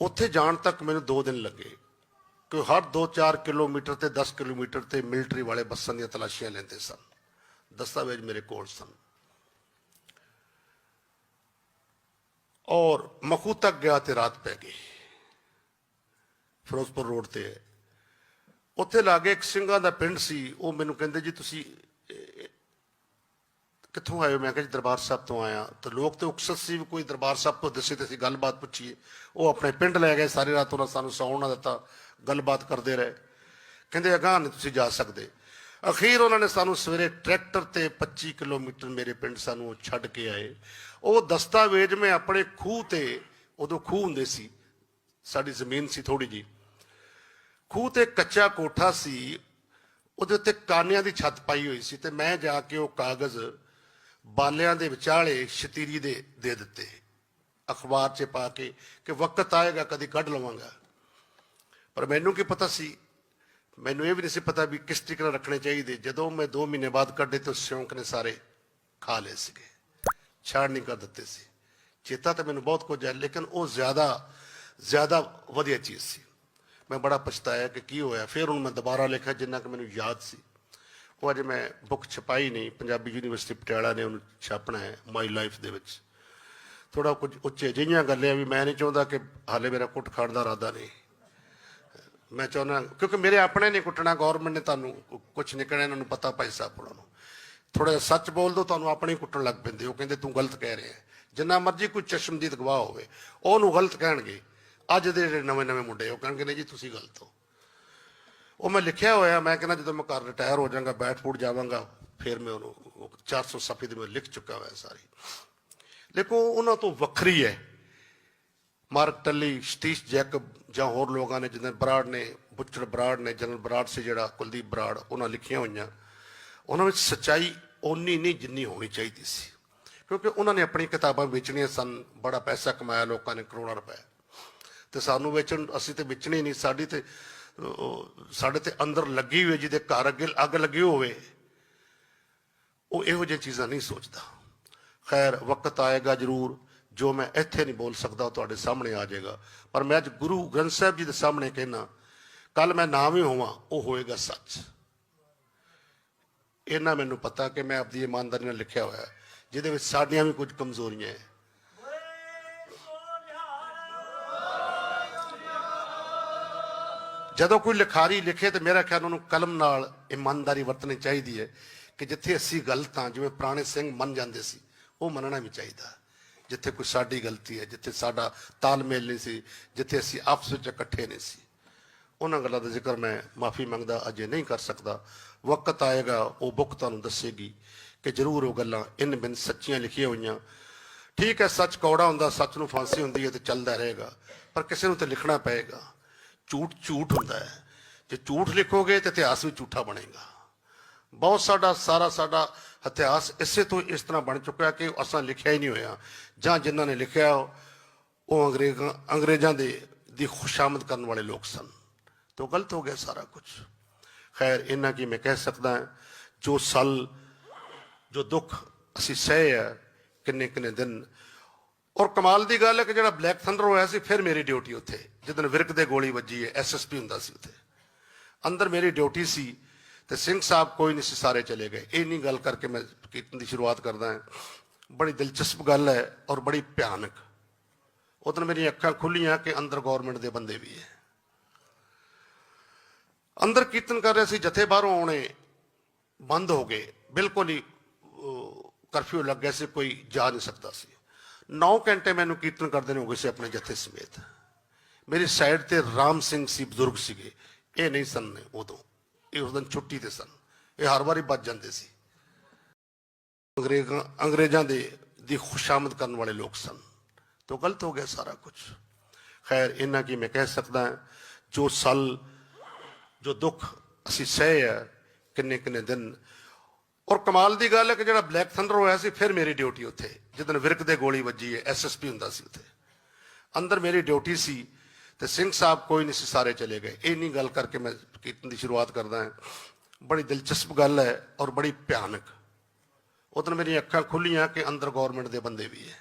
S1: ਉੱਥੇ ਜਾਣ ਤੱਕ ਮੈਨੂੰ 2 ਦਿਨ ਲੱਗੇ। ਕਿ ਹਰ 2-4 ਕਿਲੋਮੀਟਰ ਤੇ 10 ਕਿਲੋਮੀਟਰ ਤੇ ਮਿਲਟਰੀ ਵਾਲੇ ਬੱਸਾਂ ਦੀਆਂ ਤਲਾਸ਼ੀਆਂ ਲੈਂਦੇ ਸਨ। ਦਸਤਾਵੇਜ਼ ਮੇਰੇ ਕੋਲ ਸਨ। ਔਰ ਮਖੂ ਤੱਕ ਗਿਆ ਤੇ ਰਾਤ ਪੈ ਗਈ। ਫਿਰੋਜ਼ਪੁਰ ਰੋਡ ਤੇ। ਉੱਥੇ ਲਾਗੇ ਇੱਕ ਸਿੰਘਾਂ ਦਾ ਪਿੰਡ ਸੀ। ਉਹ ਮੈਨੂੰ ਕਹਿੰਦੇ ਜੀ, ਤੁਸੀਂ ਕਿੱਥੋਂ ਆਏ ਹੋ? ਮੈਂ ਕਿਹਾ ਜੀ ਦਰਬਾਰ ਸਾਹਿਬ ਤੋਂ ਆਇਆ। ਤੇ ਲੋਕ ਤੇ ਉਕਸਤ ਸੀ ਵੀ ਕੋਈ ਦਰਬਾਰ ਸਾਹਿਬ ਤੋਂ ਦੱਸੇ ਤੇ ਅਸੀਂ ਗੱਲਬਾਤ ਪੁੱਛੀਏ। ਉਹ ਆਪਣੇ ਪਿੰਡ ਲੈ ਗਏ, ਸਾਰੀ ਰਾਤ ਉਹਨਾਂ ਸਾਨੂੰ ਸੌਣ ਨਾ ਦਿੱਤਾ, ਗੱਲਬਾਤ ਕਰਦੇ ਰਹੇ। ਕਹਿੰਦੇ, ਅਗਾਂਹ ਨਹੀਂ ਤੁਸੀਂ ਜਾ ਸਕਦੇ। ਅਖੀਰ ਉਹਨਾਂ ਨੇ ਸਾਨੂੰ ਸਵੇਰੇ ਟਰੈਕਟਰ ਤੇ 25 ਕਿਲੋਮੀਟਰ ਮੇਰੇ ਪਿੰਡ ਸਾਨੂੰ ਛੱਡ ਕੇ ਆਏ। ਉਹ ਦਸਤਾਵੇਜ਼ ਮੈਂ ਆਪਣੇ ਖੂਹ ਤੇ, ਉਦੋਂ ਖੂਹ ਹੁੰਦੇ ਸੀ, ਸਾਡੀ ਜ਼ਮੀਨ ਸੀ ਥੋੜੀ ਜੀ ਖੂਹ ਤੇ ਕੱਚਾ ਕੋਠਾ ਸੀ, ਉਹਦੇ ਉੱਤੇ ਕਾਨਿਆਂ ਦੀ ਛੱਤ ਪਾਈ ਹੋਈ ਸੀ ਤੇ ਮੈਂ ਜਾ ਕੇ ਉਹ ਕਾਗਜ਼ ਬਾਲਿਆਂ ਦੇ ਵਿਚਾਲੇ ਸ਼ਤੀਰੀ ਦੇ ਦੇ ਦਿੱਤੇ। ਅਖਬਾਰ 'ਚ ਪਾ ਕੇ ਕਿ ਵਕਤ ਆਏਗਾ, ਕਦੀ ਕੱਢ ਲਵਾਂਗਾ। ਪਰ ਮੈਨੂੰ ਕੀ ਪਤਾ ਸੀ? ਮੈਨੂੰ ਇਹ ਵੀ ਨਹੀਂ ਸੀ ਪਤਾ ਵੀ ਕਿਸ ਤਰੀਕੇ ਨਾਲ ਰੱਖਣੇ ਚਾਹੀਦੇ। ਜਦੋਂ ਮੈਂ 2 ਮਹੀਨੇ ਬਾਅਦ ਕੱਢੇ ਤਾਂ ਸਿਉਂਕ ਨੇ ਸਾਰੇ ਖਾ ਲਏ ਸੀਗੇ। ਛਾੜ ਨਹੀਂ ਕਰ ਦਿੱਤੇ ਸੀ। ਚੇਤਾ ਤਾਂ ਮੈਨੂੰ ਬਹੁਤ ਕੁਝ ਹੈ, ਲੇਕਿਨ ਉਹ ਜ਼ਿਆਦਾ ਜ਼ਿਆਦਾ ਵਧੀਆ ਚੀਜ਼ ਸੀ। ਮੈਂ ਬੜਾ ਪਛਤਾਇਆ ਕਿ ਕੀ ਹੋਇਆ। ਫਿਰ ਹੁਣ ਮੈਂ ਦੁਬਾਰਾ ਲਿਖਿਆ ਜਿੰਨਾ ਕਿ ਮੈਨੂੰ ਯਾਦ ਸੀ। ਉਹ ਅਜੇ ਮੈਂ ਬੁੱਕ ਛਪਾਈ ਨਹੀਂ, ਪੰਜਾਬੀ ਯੂਨੀਵਰਸਿਟੀ ਪਟਿਆਲਾ ਨੇ ਉਹਨੂੰ ਛਾਪਣਾ ਹੈ ਮਾਈ ਲਾਈਫ ਦੇ ਵਿੱਚ। ਥੋੜਾ ਕੁਝ ਉੱਚੇ ਜਿਹੀਆਂ ਗੱਲਾਂ ਵੀ ਮੈਂ ਨਹੀਂ ਚਾਹੁੰਦਾ ਕਿ ਹਾਲੇ ਮੇਰਾ ਕੁੱਟ ਖਾਣ ਦਾ ਇਰਾਦਾ ਨਹੀਂ। ਮੈਂ ਚਾਹੁੰਦਾ, ਕਿਉਂਕਿ ਮੇਰੇ ਆਪਣੇ ਨਹੀਂ ਕੁੱਟਣਾ ਗਵਰਨਮੈਂਟ ਨੇ ਤੁਹਾਨੂੰ ਕੁਝ ਨਿਕਲਣਾ ਇਹਨਾਂ ਨੂੰ ਪਤਾ ਪੈਸਾ ਪੜਾ ਨੂੰ। ਥੋੜਾ ਸੱਚ ਬੋਲ ਦੋ, ਤੁਹਾਨੂੰ ਆਪਣੇ ਕੁੱਟਣ ਲੱਗ ਪੈਂਦੇ, ਉਹ ਕਹਿੰਦੇ ਤੂੰ ਗਲਤ ਕਹਿ ਰਿਹਾ ਜਿੰਨਾ ਮਰਜ਼ੀ ਕੋਈ ਚਸ਼ਮਦੀਦ ਗਵਾਹ ਹੋਵੇ, ਉਹਨੂੰ ਗਲਤ ਕਹਿਣਗੇ। ਅੱਜ ਦੇ ਜਿਹੜੇ ਨਵੇਂ ਨਵੇਂ ਮੁੰਡੇ, ਉਹ ਕਹਿਣਗੇ, ਨਹੀਂ ਜੀ, ਤੁਸੀਂ ਗਲਤ ਹੋ। ਉਹ ਮੈਂ ਲਿਖਿਆ ਹੋਇਆ, ਮੈਂ ਕਹਿੰਦਾ ਜਦੋਂ ਮੈਂ ਘਰ ਰਿਟਾਇਰ ਹੋ ਜਾਵਾਂਗਾ, ਬੈਠ ਫੂਟ ਜਾਵਾਂਗਾ, ਫਿਰ ਮੈਂ ਉਹਨੂੰ ਉਹ 400 ਸਫ਼ੇ ਦੇ ਮੈਂ ਲਿਖ ਚੁੱਕਾ ਹੋਇਆ ਸਾਰੀ। ਲੇਕਿਨ ਉਹਨਾਂ ਤੋਂ ਵੱਖਰੀ ਹੈ। ਮਾਰਕ ਟੱਲੀ, ਸਤੀਸ਼ ਜੈਕਬ ਜਾਂ ਹੋਰ ਲੋਕਾਂ ਨੇ ਜਿਵੇਂ ਬਰਾੜ ਨੇ, ਬੁੱਚੜ ਬਰਾੜ ਨੇ, ਜਨਰਲ ਬਰਾੜ ਸੀ ਜਿਹੜਾ, ਕੁਲਦੀਪ ਬਰਾੜ, ਉਹਨਾਂ ਲਿਖੀਆਂ ਹੋਈਆਂ। ਉਹਨਾਂ ਵਿੱਚ ਸੱਚਾਈ ਓਨੀ ਨਹੀਂ ਜਿੰਨੀ ਹੋਣੀ ਚਾਹੀਦੀ ਸੀ। ਕਿਉਂਕਿ ਉਹਨਾਂ ਨੇ ਆਪਣੀ ਕਿਤਾਬਾਂ ਵੇਚਣੀਆਂ ਸਨ, ਬੜਾ ਪੈਸਾ ਕਮਾਇਆ, ਲੋਕਾਂ ਨੇ ਕਰੋੜਾਂ ਰੁਪਏ। ਤੇ ਸਾਨੂੰ ਵੇਚਣ, ਅਸੀਂ ਤੇ ਵੇਚਣੀ ਨਹੀਂ, ਸਾਡੀ ਤੇ ਸਾਡੇ ਤੇ ਅੰਦਰ ਲੱਗੀ ਹੋਈ ਜਿਹਦੇ ਘਰ ਅੱਗੇ ਅੱਗ ਲੱਗੀ ਹੋਵੇ, ਉਹ ਇਹੋ ਜਿਹੀਆਂ ਚੀਜ਼ਾਂ ਨਹੀਂ ਸੋਚਦਾ। ਖੈਰ, ਵਕਤ ਆਏਗਾ ਜ਼ਰੂਰ, ਜੋ ਮੈਂ ਇੱਥੇ ਨਹੀਂ ਬੋਲ ਸਕਦਾ, ਉਹ ਤੁਹਾਡੇ ਸਾਹਮਣੇ ਆ ਜਾਏਗਾ। ਪਰ ਮੈਂ ਅੱਜ ਗੁਰੂ ਗ੍ਰੰਥ ਸਾਹਿਬ ਜੀ ਦੇ ਸਾਹਮਣੇ ਕਹਿਣਾ ਕੱਲ ਮੈਂ ਨਾ ਵੀ ਹੋਵਾਂ, ਉਹ ਹੋਏਗਾ ਸੱਚ। ਇਹਨਾਂ ਮੈਨੂੰ ਪਤਾ ਕਿ ਮੈਂ ਆਪਣੀ ਇਮਾਨਦਾਰੀ ਨਾਲ ਲਿਖਿਆ ਹੋਇਆ ਜਿਹਦੇ ਵਿੱਚ ਸਾਡੀਆਂ ਵੀ ਕੁਝ ਕਮਜ਼ੋਰੀਆਂ ਹੈ। ਜਦੋਂ ਕੋਈ ਲਿਖਾਰੀ ਲਿਖੇ ਤੇ ਮੇਰਾ ਖਿਆਲ ਉਹਨੂੰ ਕਲਮ ਨਾਲ ਇਮਾਨਦਾਰੀ ਵਰਤਣੀ ਚਾਹੀਦੀ ਹੈ ਕਿ ਜਿੱਥੇ ਅਸੀਂ ਗਲਤ ਹਾਂ ਜਿਵੇਂ ਪੁਰਾਣੇ ਸਿੰਘ ਮੰਨ ਜਾਂਦੇ ਸੀ, ਉਹ ਮੰਨਣਾ ਵੀ ਚਾਹੀਦਾ। ਜਿੱਥੇ ਕੋਈ ਸਾਡੀ ਗਲਤੀ ਹੈ, ਜਿੱਥੇ ਸਾਡਾ ਤਾਲਮੇਲ ਨਹੀਂ ਸੀ, ਜਿੱਥੇ ਅਸੀਂ ਆਪਸ ਵਿੱਚ ਇਕੱਠੇ ਨਹੀਂ ਸੀ। ਉਹਨਾਂ ਗੱਲਾਂ ਦਾ ਜ਼ਿਕਰ ਮੈਂ ਮਾਫੀ ਮੰਗਦਾ, ਅਜੇ ਨਹੀਂ ਕਰ ਸਕਦਾ। ਵਕਤ ਆਏਗਾ, ਉਹ ਬੁੱਕ ਤੁਹਾਨੂੰ ਦੱਸੇਗੀ ਕਿ ਜ਼ਰੂਰ ਉਹ ਗੱਲਾਂ ਇਨ ਬਿਨ ਸੱਚੀਆਂ ਲਿਖੀਆਂ ਹੋਈਆਂ। ਠੀਕ ਹੈ, ਸੱਚ ਕੌੜਾ ਹੁੰਦਾ, ਸੱਚ ਨੂੰ ਫਾਂਸੀ ਹੁੰਦੀ ਹੈ ਤੇ ਚੱਲਦਾ ਰਹੇਗਾ। ਪਰ ਕਿਸੇ ਨੂੰ ਤੇ ਲਿਖਣਾ ਪਏਗਾ। ਝੂਠ ਝੂਠ ਹੁੰਦਾ ਹੈ। ਜੇ ਝੂਠ ਲਿਖੋਗੇ ਤੇ ਇਤਿਹਾਸ ਵੀ ਝੂਠਾ ਬਣੇਗਾ। ਬਹੁਤ ਸਾਡਾ, ਸਾਰਾ ਸਾਡਾ ਇਤਿਹਾਸ ਇਸੇ ਤੋਂ ਇਸ ਤਰ੍ਹਾਂ ਬਣ ਚੁੱਕਿਆ ਕਿ ਅਸਾਂ ਲਿਖਿਆ ਹੀ ਨਹੀਂ ਹੋਇਆ। ਜਾਂ ਜਿਨ੍ਹਾਂ ਨੇ ਲਿਖਿਆ, ਉਹ ਅੰਗਰੇਜ਼ਾਂ ਅੰਗਰੇਜ਼ਾਂ ਦੇ, ਦੀ ਖੁਸ਼ਾਮਦ ਕਰਨ ਵਾਲੇ ਲੋਕ ਸਨ। ਤੋਂ ਗਲਤ ਹੋ ਗਿਆ ਸਾਰਾ ਕੁਝ ਖੈਰ ਇਹਨਾਂ ਕੀ ਮੈਂ ਕਹਿ ਸਕਦਾ ਜੋ ਸਲ, ਜੋ ਦੁੱਖ ਅਸੀਂ ਸਹੇ ਆ ਕਿੰਨੇ ਕਿੰਨੇ ਦਿਨ ਔਰ ਕਮਾਲ ਦੀ ਗੱਲ ਹੈ ਕਿ ਜਿਹੜਾ ਬਲੈਕ ਥੰਡਰ ਹੋਇਆ ਸੀ, ਫਿਰ ਮੇਰੀ ਡਿਊਟੀ ਉੱਥੇ। ਜਦੋਂ ਵਿਰਕ ਦੇ ਗੋਲੀ ਵੱਜੀ ਹੈ ਐਸਐਸਪੀ ਹੁੰਦਾ ਸੀ ਉੱਥੇ। ਅੰਦਰ ਮੇਰੀ ਡਿਊਟੀ ਸੀ ਤੇ ਸਿੰਘ ਸਾਹਿਬ ਕੋਈ ਨਹੀਂ ਸੀ, ਸਾਰੇ ਚਲੇ ਗਏ। ਇਹ ਨਹੀਂ ਗੱਲ ਕਰਕੇ ਮੈਂ ਕੀਰਤਨ ਦੀ ਸ਼ੁਰੂਆਤ ਕਰਦਾ ਹਾਂ। ਬੜੀ ਦਿਲਚਸਪ ਗੱਲ ਹੈ ਔਰ ਬੜੀ ਭਿਆਨਕ। ਉਦੋਂ ਮੇਰੀਆਂ ਅੱਖਾਂ ਖੁੱਲੀਆਂ ਕਿ ਅੰਦਰ ਗਵਰਨਮੈਂਟ ਦੇ ਬੰਦੇ ਵੀ ਹੈ। ਅੰਦਰ ਕੀਰਤਨ ਕਰ ਰਹੇ ਸੀ, ਜਥੇ ਬਾਹਰੋਂ ਆਉਣੇ ਬੰਦ ਹੋ ਗਏ। ਬਿਲਕੁਲ ਹੀ ਕਰਫਿਊ ਲੱਗ ਗਿਆ ਸੀ, ਕੋਈ ਜਾ ਨਹੀਂ ਸਕਦਾ ਸੀ। 9 ਘੰਟੇ ਮੈਨੂੰ ਕੀਰਤਨ ਕਰਦੇ ਨੇ ਹੋ ਗਏ ਸੀ ਆਪਣੇ ਜਥੇ ਸਮੇਤ। ਮੇਰੀ ਸਾਈਡ ਤੇ ਰਾਮ ਸਿੰਘ ਸੀ, ਬਜ਼ੁਰਗ ਸੀਗੇ। ਇਹ ਨਹੀਂ ਸਨ ਨੇ ਉਦੋਂ। ਇਹ ਉਸ ਦਿਨ ਛੁੱਟੀ ਤੇ ਸਨ। ਇਹ ਹਰ ਵਾਰੀ ਬਚ ਜਾਂਦੇ ਸੀ। ਅੰਗਰੇਜ਼ਾਂ ਅੰਗਰੇਜ਼ਾਂ ਦੇ ਦੀ ਖੁਸ਼ਾਮਦ ਕਰਨ ਵਾਲੇ ਲੋਕ ਸਨ। ਤੋਂ ਗਲਤ ਹੋ ਗਿਆ ਸਾਰਾ ਕੁਝ ਖੈਰ ਇਹਨਾਂ ਕੀ ਮੈਂ ਕਹਿ ਸਕਦਾ ਜੋ ਸਲ ਜੋ ਦੁੱਖ ਅਸੀਂ ਸਹੇ ਆ, ਕਿੰਨੇ ਕਿੰਨੇ ਦਿਨ ਔਰ ਕਮਾਲ ਦੀ ਗੱਲ ਹੈ ਕਿ ਜਿਹੜਾ ਬਲੈਕ ਥੰਡਰ ਹੋਇਆ ਸੀ, ਫਿਰ ਮੇਰੀ ਡਿਊਟੀ ਉੱਥੇ। ਜਦੋਂ ਵਿਰਕ ਦੇ ਗੋਲੀ ਵੱਜੀ ਹੈ ਐਸਐਸਪੀ ਹੁੰਦਾ ਸੀ ਉੱਥੇ। ਅੰਦਰ ਮੇਰੀ ਡਿਊਟੀ ਸੀ ਤੇ ਸਿੰਘ ਸਾਹਿਬ ਕੋਈ ਨਹੀਂ ਸੀ, ਸਾਰੇ ਚਲੇ ਗਏ। ਇਹ ਨਹੀਂ ਗੱਲ ਕਰਕੇ ਮੈਂ ਕੀਰਤਨ ਦੀ ਸ਼ੁਰੂਆਤ ਕਰਦਾ ਹਾਂ। ਬੜੀ ਦਿਲਚਸਪ ਗੱਲ ਹੈ ਔਰ ਬੜੀ ਭਿਆਨਕ। ਉਦੋਂ ਮੇਰੀਆਂ ਅੱਖਾਂ ਖੁੱਲੀਆਂ ਕਿ ਅੰਦਰ ਗਵਰਨਮੈਂਟ ਦੇ ਬੰਦੇ ਵੀ ਹੈ।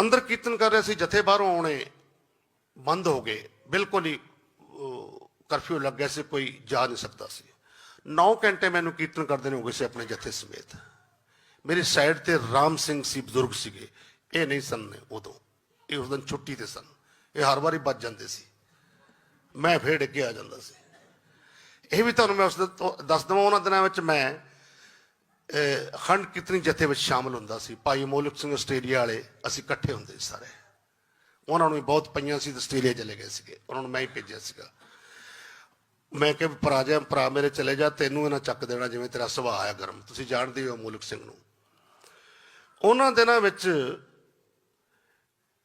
S1: ਅੰਦਰ ਕੀਰਤਨ ਕਰ ਰਹੇ ਸੀ, ਜਥੇ ਬਾਹਰੋਂ ਆਉਣੇ ਬੰਦ ਹੋ ਗਏ। ਬਿਲਕੁਲ ਹੀ ਕਰਫਿਊ ਲੱਗ ਗਿਆ ਸੀ, ਕੋਈ ਜਾ ਨਹੀਂ ਸਕਦਾ ਸੀ। 9 ਘੰਟੇ ਮੈਨੂੰ ਕੀਰਤਨ ਕਰਦੇ ਨੇ ਹੋ ਗਏ ਸੀ ਆਪਣੇ ਜਥੇ ਸਮੇਤ। ਮੇਰੀ ਸਾਈਡ ਤੇ ਰਾਮ ਸਿੰਘ ਸੀ ਬਜ਼ੁਰਗ ਸੀਗੇ। ਇਹ ਨਹੀਂ ਸਨ ਨੇ ਉਦੋਂ। ਇਹ ਉਸ ਦਿਨ ਛੁੱਟੀ ਤੇ ਸਨ। ਇਹ ਹਰ ਵਾਰੀ ਵੱਜ ਜਾਂਦੇ ਸੀ। ਮੈਂ ਫੇਰ ਡਿੱਗੇ ਆ ਜਾਂਦਾ ਸੀ। ਇਹ ਵੀ ਤੁਹਾਨੂੰ ਮੈਂ ਉਸ ਦਿਨ ਦੱਸ ਦਵਾਂ ਉਹਨਾਂ ਦਿਨਾਂ ਵਿੱਚ ਮੈਂ ਅਹ, ਖੰਡ ਕੀਰਤਨੀ ਜਥੇ ਵਿੱਚ ਸ਼ਾਮਲ ਹੁੰਦਾ ਸੀ। ਭਾਈ ਮੋਲਕ ਸਿੰਘ ਆਸਟ੍ਰੇਲੀਆ ਵਾਲੇ ਅਸੀਂ ਇਕੱਠੇ ਹੁੰਦੇ ਸੀ ਸਾਰੇ। ਉਹਨਾਂ ਨੂੰ ਵੀ ਬਹੁਤ ਪਈਆਂ ਸੀ ਆਸਟ੍ਰੇਲੀਆ ਚਲੇ ਗਏ ਸੀਗੇ। ਉਹਨਾਂ ਨੂੰ ਮੈਂ ਹੀ ਭੇਜਿਆ ਸੀਗਾ। ਮੈਂ ਕਿਹਾ ਵੀ ਭਰਾ ਜਾ ਭਰਾ ਮੇਰੇ ਚਲੇ ਜਾ, ਤੈਨੂੰ ਇਹਨਾਂ ਚੱਕ ਦੇਣਾ ਜਿਵੇਂ ਤੇਰਾ ਸੁਭਾਅ ਆ ਗਰਮ। ਤੁਸੀਂ ਜਾਣਦੇ ਹੋ ਮੂਲਕ ਸਿੰਘ ਨੂੰ। ਉਹਨਾਂ ਦਿਨਾਂ ਵਿੱਚ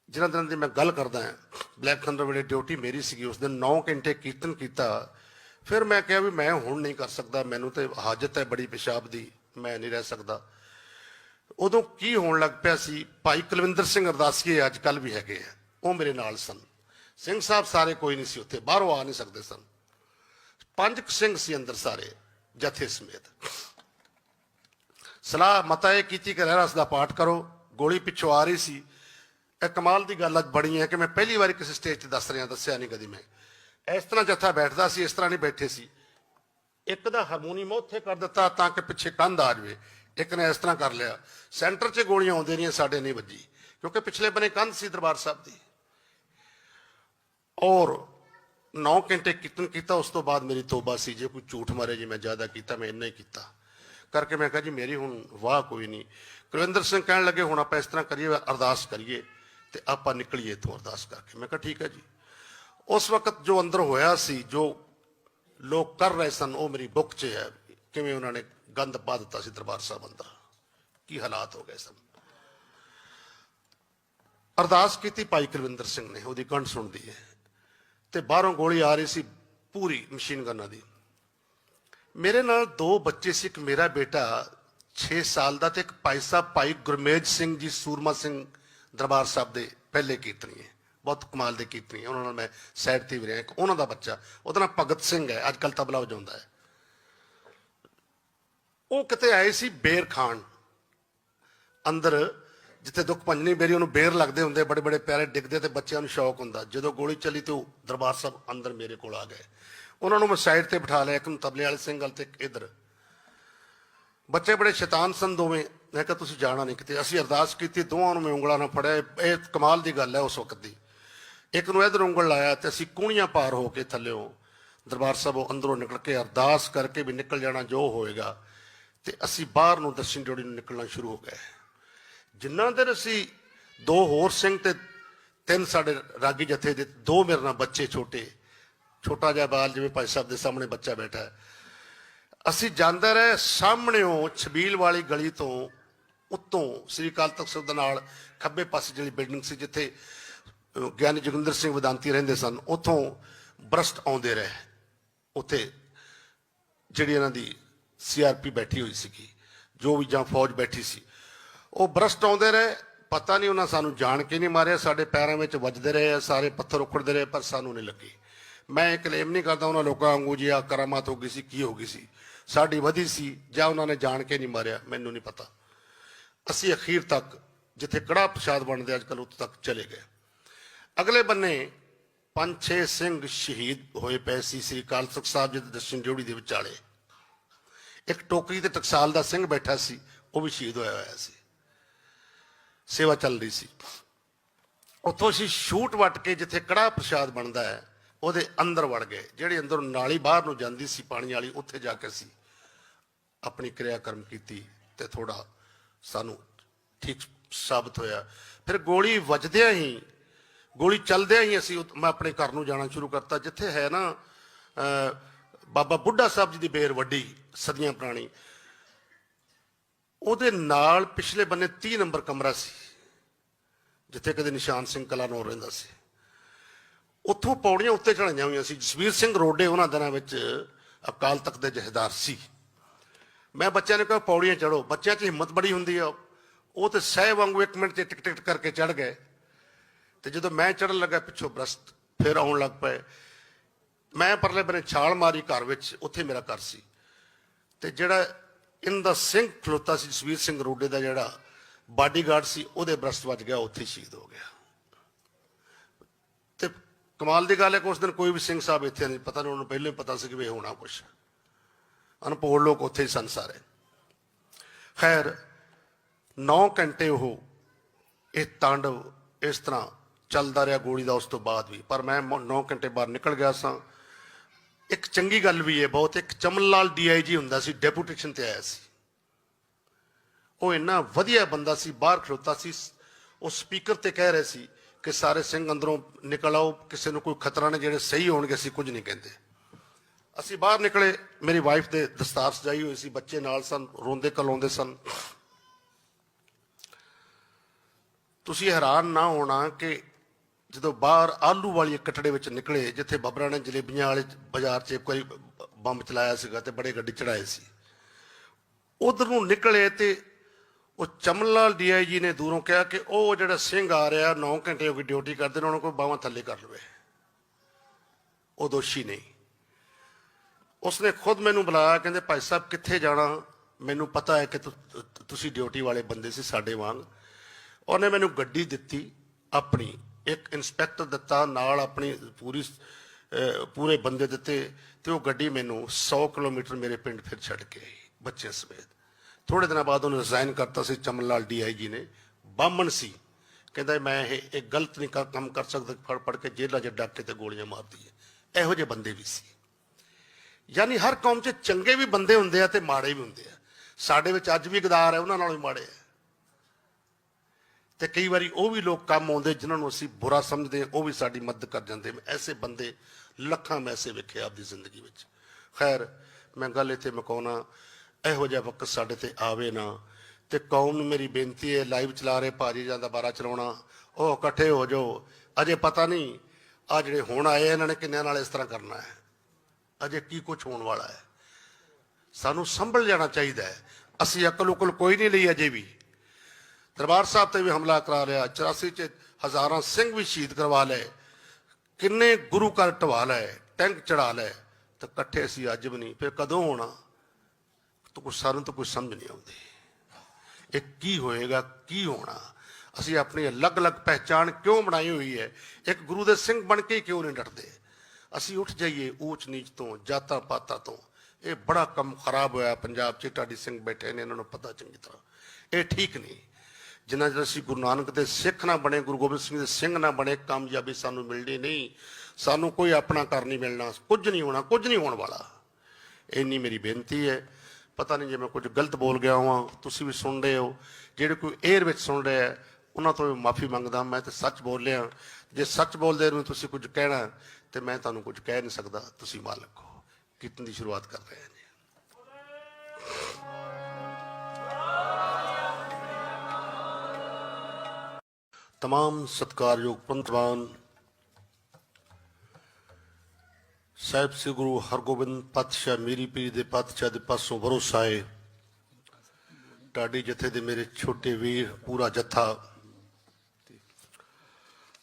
S1: ਜਿਨ੍ਹਾਂ ਦਿਨਾਂ ਦੀ ਮੈਂ ਗੱਲ ਕਰਦਾ ਹਾਂ ਬਲੈਕ ਥੰਡਰ ਵੇਲੇ ਡਿਊਟੀ ਮੇਰੀ ਸੀਗੀ, ਉਸ ਦਿਨ 9 ਘੰਟੇ ਕੀਰਤਨ ਕੀਤਾ। ਫਿਰ ਮੈਂ ਕਿਹਾ ਵੀ ਮੈਂ ਹੁਣ ਨਹੀਂ ਕਰ ਸਕਦਾ, ਮੈਨੂੰ ਤੇ ਹਾਜਤ ਹੈ ਬੜੀ ਪਿਸ਼ਾਬ ਦੀ, ਮੈਂ ਨਹੀਂ ਰਹਿ ਸਕਦਾ। ਉਦੋਂ ਕੀ ਹੋਣ ਲੱਗ ਪਿਆ ਸੀ, ਭਾਈ ਕੁਲਵਿੰਦਰ ਸਿੰਘ ਅਰਦਾਸੀਏ ਅੱਜ ਕੱਲ ਵੀ ਹੈਗੇ ਆ, ਉਹ ਮੇਰੇ ਨਾਲ ਸਨ। ਸਿੰਘ ਸਾਹਿਬ ਸਾਰੇ ਕੋਈ ਨਹੀਂ ਸੀ ਉੱਥੇ, ਬਾਹਰੋਂ ਆ ਨਹੀਂ ਸਕਦੇ ਸਨ। ਪੰਜ ਸਿੰਘ ਸੀ ਅੰਦਰ ਸਾਰੇ, ਜਥੇ ਸਮੇਤ। ਸਲਾਹ ਮਤਾ ਇਹ ਕੀਤੀ ਕਿ ਰਹਿਰਸ ਦਾ ਪਾਠ ਕਰੋ, ਗੋਲੀ ਪਿੱਛੋਂ ਆ ਰਹੀ ਸੀ। ਇਹ ਕਮਾਲ ਦੀ ਗੱਲ ਅੱਜ ਬਣੀ ਹੈ ਕਿ ਮੈਂ ਪਹਿਲੀ ਵਾਰੀ ਕਿਸੇ ਸਟੇਜ ਤੇ ਦੱਸ ਰਿਹਾ, ਦੱਸਿਆ ਨਹੀਂ ਕਦੀ ਮੈਂ। ਇਸ ਤਰ੍ਹਾਂ ਜਥਾ ਬੈਠਦਾ ਸੀ, ਇਸ ਤਰ੍ਹਾਂ ਨਹੀਂ ਬੈਠੇ ਸੀ। ਇੱਕ ਦਾ ਹਾਰਮੋਨੀਅਮ ਉੱਥੇ ਕਰ ਦਿੱਤਾ ਤਾਂ ਕਿ ਪਿੱਛੇ ਕੰਧ ਆ ਜਾਵੇ। ਇੱਕ ਨੇ ਇਸ ਤਰ੍ਹਾਂ ਕਰ ਲਿਆ। ਸੈਂਟਰ 'ਚ ਗੋਲੀਆਂ ਆਉਂਦੀਆਂ ਰਹੀਆਂ, ਸਾਡੇ ਨਹੀਂ ਵੱਜੀ। ਕਿਉਂਕਿ ਪਿਛਲੇ ਬੰਨੇ ਕੰਧ ਸੀ ਦਰਬਾਰ ਸਾਹਿਬ ਦੀ। ਔਰ 9 ਘੰਟੇ ਕੀਰਤਨ ਕੀਤਾ, ਉਸ ਤੋਂ ਬਾਅਦ ਮੇਰੀ ਤੋਬਾ ਸੀ, ਜੇ ਕੋਈ ਝੂਠ ਮਾਰੇ ਜੀ, ਮੈਂ ਜ਼ਿਆਦਾ ਕੀਤਾ, ਮੈਂ ਇੰਨਾ ਹੀ ਕੀਤਾ। ਕਰਕੇ ਮੈਂ ਕਿਹਾ ਜੀ, ਮੇਰੀ ਹੁਣ ਵਾਹ ਕੋਈ ਨਹੀਂ। ਕੁਲਵਿੰਦਰ ਸਿੰਘ ਕਹਿਣ ਲੱਗੇ, ਹੁਣ ਆਪਾਂ ਇਸ ਤਰ੍ਹਾਂ ਕਰੀਏ, ਅਰਦਾਸ ਕਰੀਏ ਤੇ ਆਪਾਂ ਨਿਕਲੀਏ ਇੱਥੋਂ ਅਰਦਾਸ ਕਰਕੇ। ਮੈਂ ਕਿਹਾ ਠੀਕ ਹੈ ਜੀ। ਉਸ ਵਕਤ ਜੋ ਅੰਦਰ ਹੋਇਆ ਸੀ, ਜੋ ਲੋਕ ਕਰ ਰਹੇ ਸਨ, ਉਹ ਮੇਰੀ ਬੁੱਕ 'ਚ ਹੈ, ਕਿਵੇਂ ਉਹਨਾਂ ਨੇ ਗੰਦ ਪਾ ਦਿੱਤਾ ਸੀ ਦਰਬਾਰ ਸਾਹਿਬ ਅੰਦਰ। ਕੀ ਹਾਲਾਤ ਹੋ ਗਏ ਸਨ। ਅਰਦਾਸ ਕੀਤੀ ਭਾਈ ਕੁਲਵਿੰਦਰ ਸਿੰਘ ਨੇ, ਉਹਦੀ ਕੰਠ ਸੁਣਦੀ ਹੈ। ਤੇ ਬਾਹਰੋਂ ਗੋਲੀ ਆ ਰਹੀ ਸੀ ਪੂਰੀ ਮਸ਼ੀਨ ਗਨਾਂ ਦੀ। ਮੇਰੇ ਨਾਲ ਦੋ ਬੱਚੇ ਸੀ, ਇੱਕ ਮੇਰਾ ਬੇਟਾ 6 ਸਾਲ ਦਾ ਤੇ ਇੱਕ ਭਾਈ ਸਾਹਿਬ, ਭਾਈ ਗੁਰਮੇਜ ਸਿੰਘ ਜੀ, ਸੂਰਮਾ ਸਿੰਘ ਦਰਬਾਰ ਸਾਹਿਬ ਦੇ ਪਹਿਲੇ ਕੀਰਤਨੀ ਹੈ ਬਹੁਤ ਕਮਾਲ ਦੇ ਕੀਰਤਨੀ ਹੈ ਉਹਨਾਂ ਨਾਲ ਮੈਂ ਸਾਈਡ ਤੇ ਵੀ ਰਿਹਾ। ਇੱਕ ਉਹਨਾਂ ਦਾ ਬੱਚਾ, ਉਹਦਾ ਨਾਮ ਭਗਤ ਸਿੰਘ ਹੈ। ਅੱਜ ਕੱਲ ਤਬਲਾ ਵਜਾਉਂਦਾ ਹੈ। ਉਹ ਕਿਤੇ ਆਏ ਸੀ ਬੇਰ ਖਾਨ ਅੰਦਰ ਜਿੱਥੇ ਦੁੱਖ ਭੰਜਨੀ ਬੇਰੀ ਉਹਨੂੰ ਬੇਰ ਲੱਗਦੇ ਹੁੰਦੇ, ਬੜੇ ਬੜੇ ਪਿਆਰੇ ਡਿੱਗਦੇ ਤੇ ਬੱਚਿਆਂ ਨੂੰ ਸ਼ੌਕ ਹੁੰਦਾ। ਜਦੋਂ ਗੋਲੀ ਚੱਲੀ ਤੇ ਉਹ ਦਰਬਾਰ ਸਾਹਿਬ ਅੰਦਰ ਮੇਰੇ ਕੋਲ ਆ ਗਏ। ਉਹਨਾਂ ਨੂੰ ਮੈਂ ਸਾਈਡ ਤੇ ਬਿਠਾ ਲਿਆ, ਇੱਕ ਨੂੰ ਤਬਲੇ ਵਾਲੇ ਸਿੰਘ ਵੱਲ ਤੇ ਇੱਕ ਇਧਰ। ਬੱਚੇ ਬੜੇ ਸ਼ੈਤਾਨ ਸਨ ਦੋਵੇਂ। ਮੈਂ ਕਿਹਾ, ਤੁਸੀਂ ਜਾਣਾ ਨਹੀਂ ਕਿਤੇ। ਅਸੀਂ ਅਰਦਾਸ ਕੀਤੀ ਦੋਵਾਂ ਨੂੰ ਮੈਂ ਉਂਗਲਾਂ ਨਾਲ ਫੜਿਆ। ਇਹ ਕਮਾਲ ਦੀ ਗੱਲ ਹੈ ਉਸ ਵਕਤ ਦੀ। ਇੱਕ ਨੂੰ ਇਧਰ ਉਂਗਲ ਲਾਇਆ ਤੇ ਅਸੀਂ ਕੂਣੀਆਂ ਪਾਰ ਹੋ ਕੇ ਥੱਲਿਓਂ ਦਰਬਾਰ ਸਾਹਿਬੋਂ ਅੰਦਰੋਂ ਨਿਕਲ ਕੇ ਅਰਦਾਸ ਕਰਕੇ ਵੀ ਨਿਕਲ ਜਾਣਾ ਜੋ ਹੋਏਗਾ ਤੇ ਅਸੀਂ ਬਾਹਰ ਨੂੰ ਦਰਸ਼ਨ ਜੋੜੀ ਨੂੰ ਨਿਕਲਣਾ ਸ਼ੁਰੂ ਹੋ ਗਏ। ਜਿੰਨਾ ਦੇਰ ਅਸੀਂ ਦੋ ਹੋਰ ਸਿੰਘ ਤੇ ਤਿੰਨ ਸਾਡੇ ਰਾਗੀ ਜਥੇ ਦੇ, ਦੋ ਮੇਰੇ ਨਾਲ ਬੱਚੇ ਛੋਟੇ, ਛੋਟਾ ਜਿਹਾ ਬਾਲ ਜਿਵੇਂ ਭਾਈ ਸਾਹਿਬ ਦੇ ਸਾਹਮਣੇ ਬੱਚਾ ਬੈਠਾ ਹੈ। ਅਸੀਂ ਜਾਂਦੇ ਰਹੇ ਸਾਹਮਣਿਓਂ ਛਬੀਲ ਵਾਲੀ ਗਲੀ ਤੋਂ, ਉੱਤੋਂ ਸ੍ਰੀ ਅਕਾਲ ਤਖਤ ਸਾਹਿਬ ਦੇ ਨਾਲ ਖੱਬੇ ਪਾਸੇ ਜਿਹੜੀ ਬਿਲਡਿੰਗ ਸੀ ਜਿੱਥੇ ਗਿਆਨੀ ਜੋਗਿੰਦਰ ਸਿੰਘ ਵਿਦਾਂਤੀ ਰਹਿੰਦੇ ਸਨ, ਉੱਥੋਂ ਬਰਸਟ ਆਉਂਦੇ ਰਹੇ। ਉੱਥੇ ਜਿਹੜੀ ਇਹਨਾਂ ਦੀ ਸੀਆਰਪੀ ਬੈਠੀ ਹੋਈ ਸੀਗੀ, ਜੋ ਵੀ ਜਾਂ ਫੌਜ ਬੈਠੀ ਸੀ। ਉਹ ਬਰਸਟ ਆਉਂਦੇ ਰਹੇ ਪਤਾ ਨਹੀਂ ਉਹਨਾਂ ਸਾਨੂੰ ਜਾਣ ਕੇ ਨਹੀਂ ਮਾਰਿਆ ਸਾਡੇ ਪੈਰਾਂ ਵਿੱਚ ਵੱਜਦੇ ਰਹੇ ਆ, ਸਾਰੇ ਪੱਥਰ ਉਖੜਦੇ ਰਹੇ ਪਰ ਸਾਨੂੰ ਨਹੀਂ ਲੱਗੇ। ਮੈਂ ਕਲੇਮ ਨਹੀਂ ਕਰਦਾ ਉਹਨਾਂ ਲੋਕਾਂ ਵਾਂਗੂ ਜੀ ਆ ਕਰਾਮਾਤ ਹੋ ਗਈ ਸੀ ਕੀ ਹੋ ਗਈ ਸੀ। ਸਾਡੀ ਵਧੀ ਸੀ ਜਾਂ ਉਹਨਾਂ ਨੇ ਜਾਣ ਕੇ ਨਹੀਂ ਮਾਰਿਆ ਮੈਨੂੰ ਨਹੀਂ ਪਤਾ। ਅਸੀਂ ਅਖੀਰ ਤੱਕ ਜਿੱਥੇ ਕੜਾ ਪ੍ਰਸ਼ਾਦ ਬਣਦੇ ਅੱਜ ਕੱਲ ਉੱਥੇ ਤੱਕ ਚਲੇ ਗਏ। ਅਗਲੇ ਬੰਨੇ ਪੰਜ ਛੇ ਸਿੰਘ ਸ਼ਹੀਦ ਹੋਏ ਪਏ ਸੀ ਸ੍ਰੀ ਅਕਾਲ ਤਖਤ ਸਾਹਿਬ ਜੀ ਦੇ ਦਰਸ਼ਨ ਜੋੜੀ ਦੇ ਵਿਚਾਲੇ। ਇੱਕ ਟੋਕਰੀ ਤੇ ਟਕਸਾਲ ਦਾ ਸਿੰਘ ਬੈਠਾ ਸੀ ਉਹ ਵੀ ਸ਼ਹੀਦ ਹੋਇਆ ਹੋਇਆ ਸੀ। ਸੇਵਾ ਚੱਲ ਰਹੀ ਸੀ। ਉੱਥੋਂ ਅਸੀਂ ਸ਼ੂਟ ਵੱਟ ਕੇ ਜਿੱਥੇ ਕੜਾ ਪ੍ਰਸ਼ਾਦ ਬਣਦਾ ਹੈ ਉਹਦੇ ਅੰਦਰ ਵੜ ਗਏ। ਜਿਹੜੀ ਅੰਦਰ ਨਾਲੀ ਬਾਹਰ ਨੂੰ ਜਾਂਦੀ ਸੀ ਪਾਣੀ ਵਾਲੀ ਉੱਥੇ ਜਾ ਕੇ ਅਸੀਂ ਆਪਣੀ ਕਿਰਿਆ ਕਰਮ ਕੀਤੀ ਤੇ ਥੋੜਾ ਸਾਨੂੰ ਠੀਕ ਸਾਬਤ ਹੋਇਆ। ਫਿਰ ਗੋਲੀ ਵੱਜਦਿਆਂ ਹੀ ਗੋਲੀ ਚੱਲਦਿਆਂ ਹੀ ਅਸੀਂ ਮੈਂ ਆਪਣੇ ਘਰ ਨੂੰ ਜਾਣਾ ਸ਼ੁਰੂ ਕਰਤਾ। ਜਿੱਥੇ ਹੈ ਨਾ ਅਹ, ਬਾਬਾ ਬੁੱਢਾ ਸਾਹਿਬ ਜੀ ਦੀ ਬੇਰ ਵੱਡੀ ਸਦੀਆਂ ਪੁਰਾਣੀ। ਉਹਦੇ ਨਾਲ ਪਿਛਲੇ ਬੰਨੇ 30 ਨੰਬਰ ਕਮਰਾ ਸੀ, ਜਿੱਥੇ ਕਦੇ ਨਿਸ਼ਾਨ ਸਿੰਘ ਕਲਾਨੌਰ ਰਹਿੰਦਾ ਸੀ। ਉੱਥੋਂ ਪੌੜੀਆਂ ਉੱਤੇ ਚੜਾਈਆਂ ਹੋਈਆਂ ਸੀ। ਜਸਵੀਰ ਸਿੰਘ ਰੋਡੇ ਉਹਨਾਂ ਦਿਨਾਂ ਵਿੱਚ ਅਕਾਲ ਤਖਤ ਦੇ ਜਹੇਦਾਰ ਸੀ। ਮੈਂ ਬੱਚਿਆਂ ਨੂੰ ਕਿਹਾ, ਪੌੜੀਆਂ ਚੜੋ ਬੱਚਿਆਂ 'ਚ ਹਿੰਮਤ ਬੜੀ ਹੁੰਦੀ ਆ। ਉਹ ਤੇ ਸਹਿ ਵਾਂਗੂ ਇੱਕ ਮਿੰਟ 'ਚ ਟਿਕ ਟਿਕ ਕਰਕੇ ਚੜ ਗਏ। ਤੇ ਜਦੋਂ ਮੈਂ ਚੜਨ ਲੱਗਾ, ਪਿੱਛੋਂ ਬਰਸਤ ਫਿਰ ਆਉਣ ਲੱਗ ਪਏ। ਮੈਂ ਪਰਲੇ ਬੰਨੇ ਛਾਲ ਮਾਰੀ ਘਰ ਵਿੱਚ। ਉੱਥੇ ਮੇਰਾ ਘਰ ਸੀ। ਤੇ ਜਿਹੜਾ ਇਹਨਾਂ ਦਾ ਸਿੰਘ ਖਲੋਤਾ ਸੀ ਜਸਵੀਰ ਸਿੰਘ ਰੋਡੇ ਦਾ ਜਿਹੜਾ ਬਾਡੀਗਾਰਡ ਸੀ, ਉਹਦੇ ਬਰਸਤ ਵੱਜ ਗਿਆ, ਉੱਥੇ ਸ਼ਹੀਦ ਹੋ ਗਿਆ। ਤੇ ਕਮਾਲ ਦੀ ਗੱਲ ਹੈ ਕਿ ਉਸ ਦਿਨ ਕੋਈ ਵੀ ਸਿੰਘ ਸਾਹਿਬ ਇੱਥੇ ਨਹੀਂ, ਪਤਾ ਨਹੀਂ ਉਹਨੂੰ ਪਹਿਲਾਂ ਹੀ ਪਤਾ ਸੀ ਕਿ ਵੀ ਹੋਣਾ ਕੁਛ ਅਨਪੋੜ ਲੋਕ ਉੱਥੇ ਹੀ ਸਨ ਸਾਰੇ। ਖੈਰ 9 ਘੰਟੇ ਉਹ ਇਹ ਤਾਂਡਵ ਇਸ ਤਰ੍ਹਾਂ ਚੱਲਦਾ ਰਿਹਾ ਗੋਲੀ ਦਾ, ਉਸ ਤੋਂ ਬਾਅਦ ਵੀ। ਪਰ ਮੈਂ 9 ਘੰਟੇ ਬਾਅਦ ਨਿਕਲ ਗਿਆ ਸਾਂ। ਇੱਕ ਚੰਗੀ ਗੱਲ ਵੀ ਹੈ ਬਹੁਤ, ਇੱਕ ਚਮਨ ਲਾਲ ਡੀਆਈਜੀ ਹੁੰਦਾ ਸੀ, ਡੈਪੂਟੇਸ਼ਨ ਤੇ ਆਇਆ ਸੀ। ਉਹ ਇੰਨਾ ਵਧੀਆ ਬੰਦਾ ਸੀ, ਬਾਹਰ ਖੜੋਤਾ ਸੀ, ਉਹ ਸਪੀਕਰ ਤੇ ਕਹਿ ਰਹੇ ਸੀ ਕਿ ਸਾਰੇ ਸਿੰਘ ਅੰਦਰੋਂ ਨਿਕਲ ਆਓ, ਕਿਸੇ ਨੂੰ ਕੋਈ ਖਤਰਾ ਨਹੀਂ, ਜਿਹੜੇ ਸਹੀ ਹੋਣਗੇ, ਅਸੀਂ ਕੁਝ ਨਹੀਂ ਕਹਿੰਦੇ। ਅਸੀਂ ਬਾਹਰ ਨਿਕਲੇ, ਮੇਰੀ ਵਾਈਫ ਦੇ ਦਸਤਾਰ ਸਜਾਈ ਹੋਈ ਸੀ, ਬੱਚੇ ਨਾਲ ਸਨ, ਰੋਂਦੇ ਕਲਾਉਂਦੇ ਸਨ। ਤੁਸੀਂ ਹੈਰਾਨ ਨਾ ਹੋਣਾ ਕਿ ਜਦੋਂ ਬਾਹਰ ਆਲੂ ਵਾਲੀ ਕਟੜੇ ਵਿੱਚ ਨਿਕਲੇ, ਜਿੱਥੇ ਬੱਬਰਾਂ ਨੇ ਜਲੇਬੀਆਂ ਵਾਲੇ ਬਾਜ਼ਾਰ 'ਚ ਕੋਈ ਬੰਬ ਚਲਾਇਆ ਸੀਗਾ ਤੇ ਬੜੇ ਗੱਡੀ ਚੜਾਏ ਸੀ। ਉਧਰ ਨੂੰ ਨਿਕਲੇ ਤੇ ਉਹ ਚਮਨ ਲਾਲ ਡੀਆਈਜੀ ਨੇ ਦੂਰੋਂ ਕਿਹਾ ਕਿ ਉਹ ਜਿਹੜਾ ਸਿੰਘ ਆ ਰਿਹਾ 9 ਘੰਟੇ ਹੋ ਗਏ ਡਿਊਟੀ ਕਰਦੇ ਨੇ, ਉਹਨਾਂ ਕੋਲ ਬਾਹਾਂ ਥੱਲੇ ਕਰ ਲਵੇ। ਉਹ ਦੋਸ਼ੀ ਨਹੀਂ। ਉਸਨੇ ਖੁਦ ਮੈਨੂੰ ਬੁਲਾਇਆ, ਕਹਿੰਦੇ, ਭਾਈ ਸਾਹਿਬ, ਕਿੱਥੇ ਜਾਣਾ? ਮੈਨੂੰ ਪਤਾ ਹੈ ਕਿ ਤੁਸੀਂ ਡਿਊਟੀ ਵਾਲੇ ਬੰਦੇ ਸੀ ਸਾਡੇ ਵਾਂਗ। ਉਹਨੇ ਮੈਨੂੰ ਗੱਡੀ ਦਿੱਤੀ ਆਪਣੀ। ਇੱਕ ਇੰਸਪੈਕਟਰ ਦਿੱਤਾ, ਨਾਲ ਆਪਣੀ ਪੂਰੀ ਪੂਰੇ ਬੰਦੇ ਦਿੱਤੇ ਤੇ ਉਹ ਗੱਡੀ ਮੈਨੂੰ 100 ਕਿਲੋਮੀਟਰ ਮੇਰੇ ਪਿੰਡ ਫਿਰ ਛੱਡ ਕੇ ਆਈ ਬੱਚੇ ਸਮੇਤ। ਥੋੜੇ ਦਿਨਾਂ ਬਾਅਦ ਉਹਨੇ ਰਿਜ਼ਾਈਨ ਕਰਤਾ ਸੀ ਚਮਨ ਲਾਲ ਡੀਆਈਜੀ ਨੇ। ਬਾਮਣ ਸੀ। ਕਹਿੰਦਾ ਮੈਂ ਇਹ ਇਹ ਗਲਤ ਨਹੀਂ ਕੰਮ ਕਰ ਸਕਦਾ, ਫੜ ਫੜ ਕੇ ਜੇਲ੍ਹਾਂ 'ਚ ਡਾਕੇ ਤੇ ਗੋਲੀਆਂ ਮਾਰਦੀ ਹੈ। ਇਹੋ ਜਿਹੇ ਬੰਦੇ ਵੀ ਸੀ। ਯਾਨੀ ਹਰ ਕੌਮ 'ਚ ਚੰਗੇ ਵੀ ਬੰਦੇ ਹੁੰਦੇ ਆ ਤੇ ਮਾੜੇ ਵੀ ਹੁੰਦੇ ਆ। ਸਾਡੇ ਵਿੱਚ ਅੱਜ ਵੀ ਗਦਾਰ ਹੈ, ਉਹਨਾਂ ਨਾਲੋਂ ਵੀ ਮਾੜੇ ਆ। ਤੇ ਕਈ ਵਾਰੀ ਉਹ ਵੀ ਲੋਕ ਕੰਮ ਆਉਂਦੇ ਜਿਨ੍ਹਾਂ ਨੂੰ ਅਸੀਂ ਬੁਰਾ ਸਮਝਦੇ ਹਾਂ, ਉਹ ਵੀ ਸਾਡੀ ਮਦਦ ਕਰ ਜਾਂਦੇ ਐਸੇ ਬੰਦੇ ਲੱਖਾਂ ਮੈਂ ਵੇਖੇ ਆਪਦੀ ਜ਼ਿੰਦਗੀ ਵਿੱਚ। ਖੈਰ, ਮੈਂ ਗੱਲ ਇੱਥੇ ਮਕਾਉਣਾ, ਇਹੋ ਜਿਹਾ ਵਕਤ ਸਾਡੇ ਤੇ ਆਵੇ ਨਾ ਤੇ ਕੌਮ ਨੂੰ ਮੇਰੀ ਬੇਨਤੀ ਹੈ, ਲਾਈਵ ਚਲਾ ਰਹੇ ਭਾਜੀ ਜਾਂ ਦੁਬਾਰਾ ਚਲਾਉਣਾ। ਉਹ ਇਕੱਠੇ ਹੋ ਜਾਓ। ਅਜੇ ਪਤਾ ਨਹੀਂ ਆ ਜਿਹੜੇ ਹੁਣ ਆਏ ਇਹਨਾਂ ਨੇ ਕਿੰਨਿਆਂ ਨਾਲ ਇਸ ਤਰ੍ਹਾਂ ਕਰਨਾ ਹੈ। ਅਜੇ ਕੀ ਕੁਝ ਹੋਣ ਵਾਲਾ ਹੈ। ਸਾਨੂੰ ਸੰਭਲ ਜਾਣਾ ਚਾਹੀਦਾ ਹੈ। ਅਸੀਂ ਅਕਲ ਉਕਲ ਕੋਈ ਨਹੀਂ ਲਈ ਅਜੇ ਵੀ। ਦਰਬਾਰ ਸਾਹਿਬ ਤੇ ਵੀ ਹਮਲਾ ਕਰਾ ਲਿਆ 84 ਚ ਹਜ਼ਾਰਾਂ ਸਿੰਘ ਵੀ ਸ਼ਹੀਦ ਕਰਵਾ ਲਏ, ਕਿੰਨੇ ਗੁਰੂ ਘਰ ਢਵਾ ਲਏ, ਟੈਂਕ ਚੜਾ ਲਏ, ਤਾਂ ਇਕੱਠੇ ਅਸੀਂ ਅੱਜ ਵੀ ਨਹੀਂ, ਫਿਰ ਕਦੋਂ ਹੋਣਾ? ਤਾਂ ਕੁਛ ਸਾਨੂੰ ਤਾਂ ਕੁਝ ਸਮਝ ਨਹੀਂ ਆਉਂਦੀ। ਇਹ ਕੀ ਹੋਏਗਾ, ਕੀ ਹੋਣਾ? ਅਸੀਂ ਆਪਣੀ ਅਲੱਗ-ਅਲੱਗ ਪਹਿਚਾਣ ਕਿਉਂ ਬਣਾਈ ਹੋਈ ਹੈ? ਇੱਕ ਗੁਰੂ ਦੇ ਸਿੰਘ ਬਣ ਕੇ ਹੀ ਕਿਉਂ ਨਹੀਂ ਡਟਦੇ? ਅਸੀਂ ਉੱਠ ਜਾਈਏ ਊਚ ਨੀਚ ਤੋਂ, ਜਾਤਾਂ ਪਾਤਾਂ ਤੋਂ। ਇਹ ਬੜਾ ਕੰਮ ਖਰਾਬ ਹੋਇਆ ਪੰਜਾਬ 'ਚ ਢਾਡੀ ਸਿੰਘ ਬੈਠੇ ਨੇ, ਇਹਨਾਂ ਨੂੰ ਪਤਾ ਚੰਗੀ ਤਰ੍ਹਾਂ। ਇਹ ਠੀਕ ਨਹੀਂ। ਜਿੰਨਾ ਚਿਰ ਅਸੀਂ ਗੁਰੂ ਨਾਨਕ ਦੇ ਸਿੱਖ ਨਾ ਬਣੇ, ਗੁਰੂ ਗੋਬਿੰਦ ਸਿੰਘ ਦੇ ਸਿੰਘ ਨਾ ਬਣੇ, ਕਾਮਯਾਬੀ ਸਾਨੂੰ ਮਿਲਣੀ ਨਹੀਂ। ਸਾਨੂੰ ਕੋਈ ਆਪਣਾ ਕਰ ਨਹੀਂ ਮਿਲਣਾ, ਕੁਝ ਨਹੀਂ ਹੋਣਾ, ਕੁਝ ਨਹੀਂ ਹੋਣ ਵਾਲਾ। ਇੰਨੀ ਮੇਰੀ ਬੇਨਤੀ ਹੈ। ਪਤਾ ਨਹੀਂ ਜੇ ਮੈਂ ਕੁਝ ਗਲਤ ਬੋਲ ਗਿਆ ਹਾਂ ਤੁਸੀਂ ਵੀ ਸੁਣ ਰਹੇ ਹੋ। ਜਿਹੜੇ ਕੋਈ 에ਅਰ ਵਿੱਚ ਸੁਣ ਰਹੇ ਹੈ, ਉਹਨਾਂ ਤੋਂ ਵੀ ਮਾਫੀ ਮੰਗਦਾ ਮੈਂ ਤੇ ਸੱਚ ਬੋਲਿਆ। ਜੇ ਸੱਚ ਬੋਲਦੇ ਨੂੰ, ਤੁਸੀਂ ਕੁਝ ਕਹਿਣਾ ਤੇ ਮੈਂ ਤੁਹਾਨੂੰ ਕੁਝ ਕਹਿ ਨਹੀਂ ਸਕਦਾ। ਤੁਸੀਂ ਮਾਲਕ ਹੋ। ਕੀਰਤਨ ਦੀ ਸ਼ੁਰੂਆਤ ਕਰ ਰਹੇ ਹਾਂ ਜੀ। ਤਮਾਮ ਸਤਿਕਾਰਯੋਗ ਪੰਤਵਾਨ ਸਾਹਿਬ ਸ੍ਰੀ ਗੁਰੂ ਹਰਗੋਬਿੰਦ ਪਾਤਸ਼ਾਹ ਮੀਰੀ ਪੀਰ ਦੇ ਪਾਤਸ਼ਾਹ ਦੇ ਪਾਸੋਂ ਭਰੋਸਾ ਹੈ ਟਾਡੀ ਜਥੇ ਦੇ ਮੇਰੇ ਛੋਟੇ ਵੀਰ ਪੂਰਾ ਜਥਾ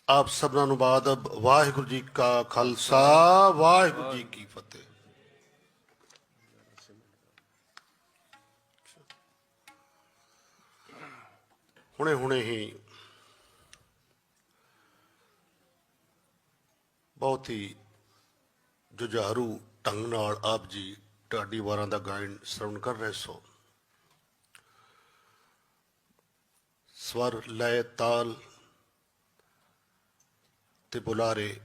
S1: ਆਪ ਸਭਨਾਂ ਨੂੰ ਬਾਦ ਵਾਹਿਗੁਰੂ ਜੀ ਕਾ ਖਾਲਸਾ ਵਾਹਿਗੁਰੂ ਜੀ ਕੀ ਫਤਿਹ ਹੁਣੇ ਹੁਣੇ ਹੀ ਬਹੁਤ ਹੀ ਜੁਝਾਰੂ ਢੰਗ ਨਾਲ ਆਪ ਜੀ ਢਾਡੀ ਵਾਰਾਂ ਦਾ ਗਾਇਨ ਸ਼ਰਵਣ ਕਰ ਰਹੇ ਸੋ। ਸਵਰ ਲੈ ਤਾਲ ਤੇ ਬੁਲਾਰੇ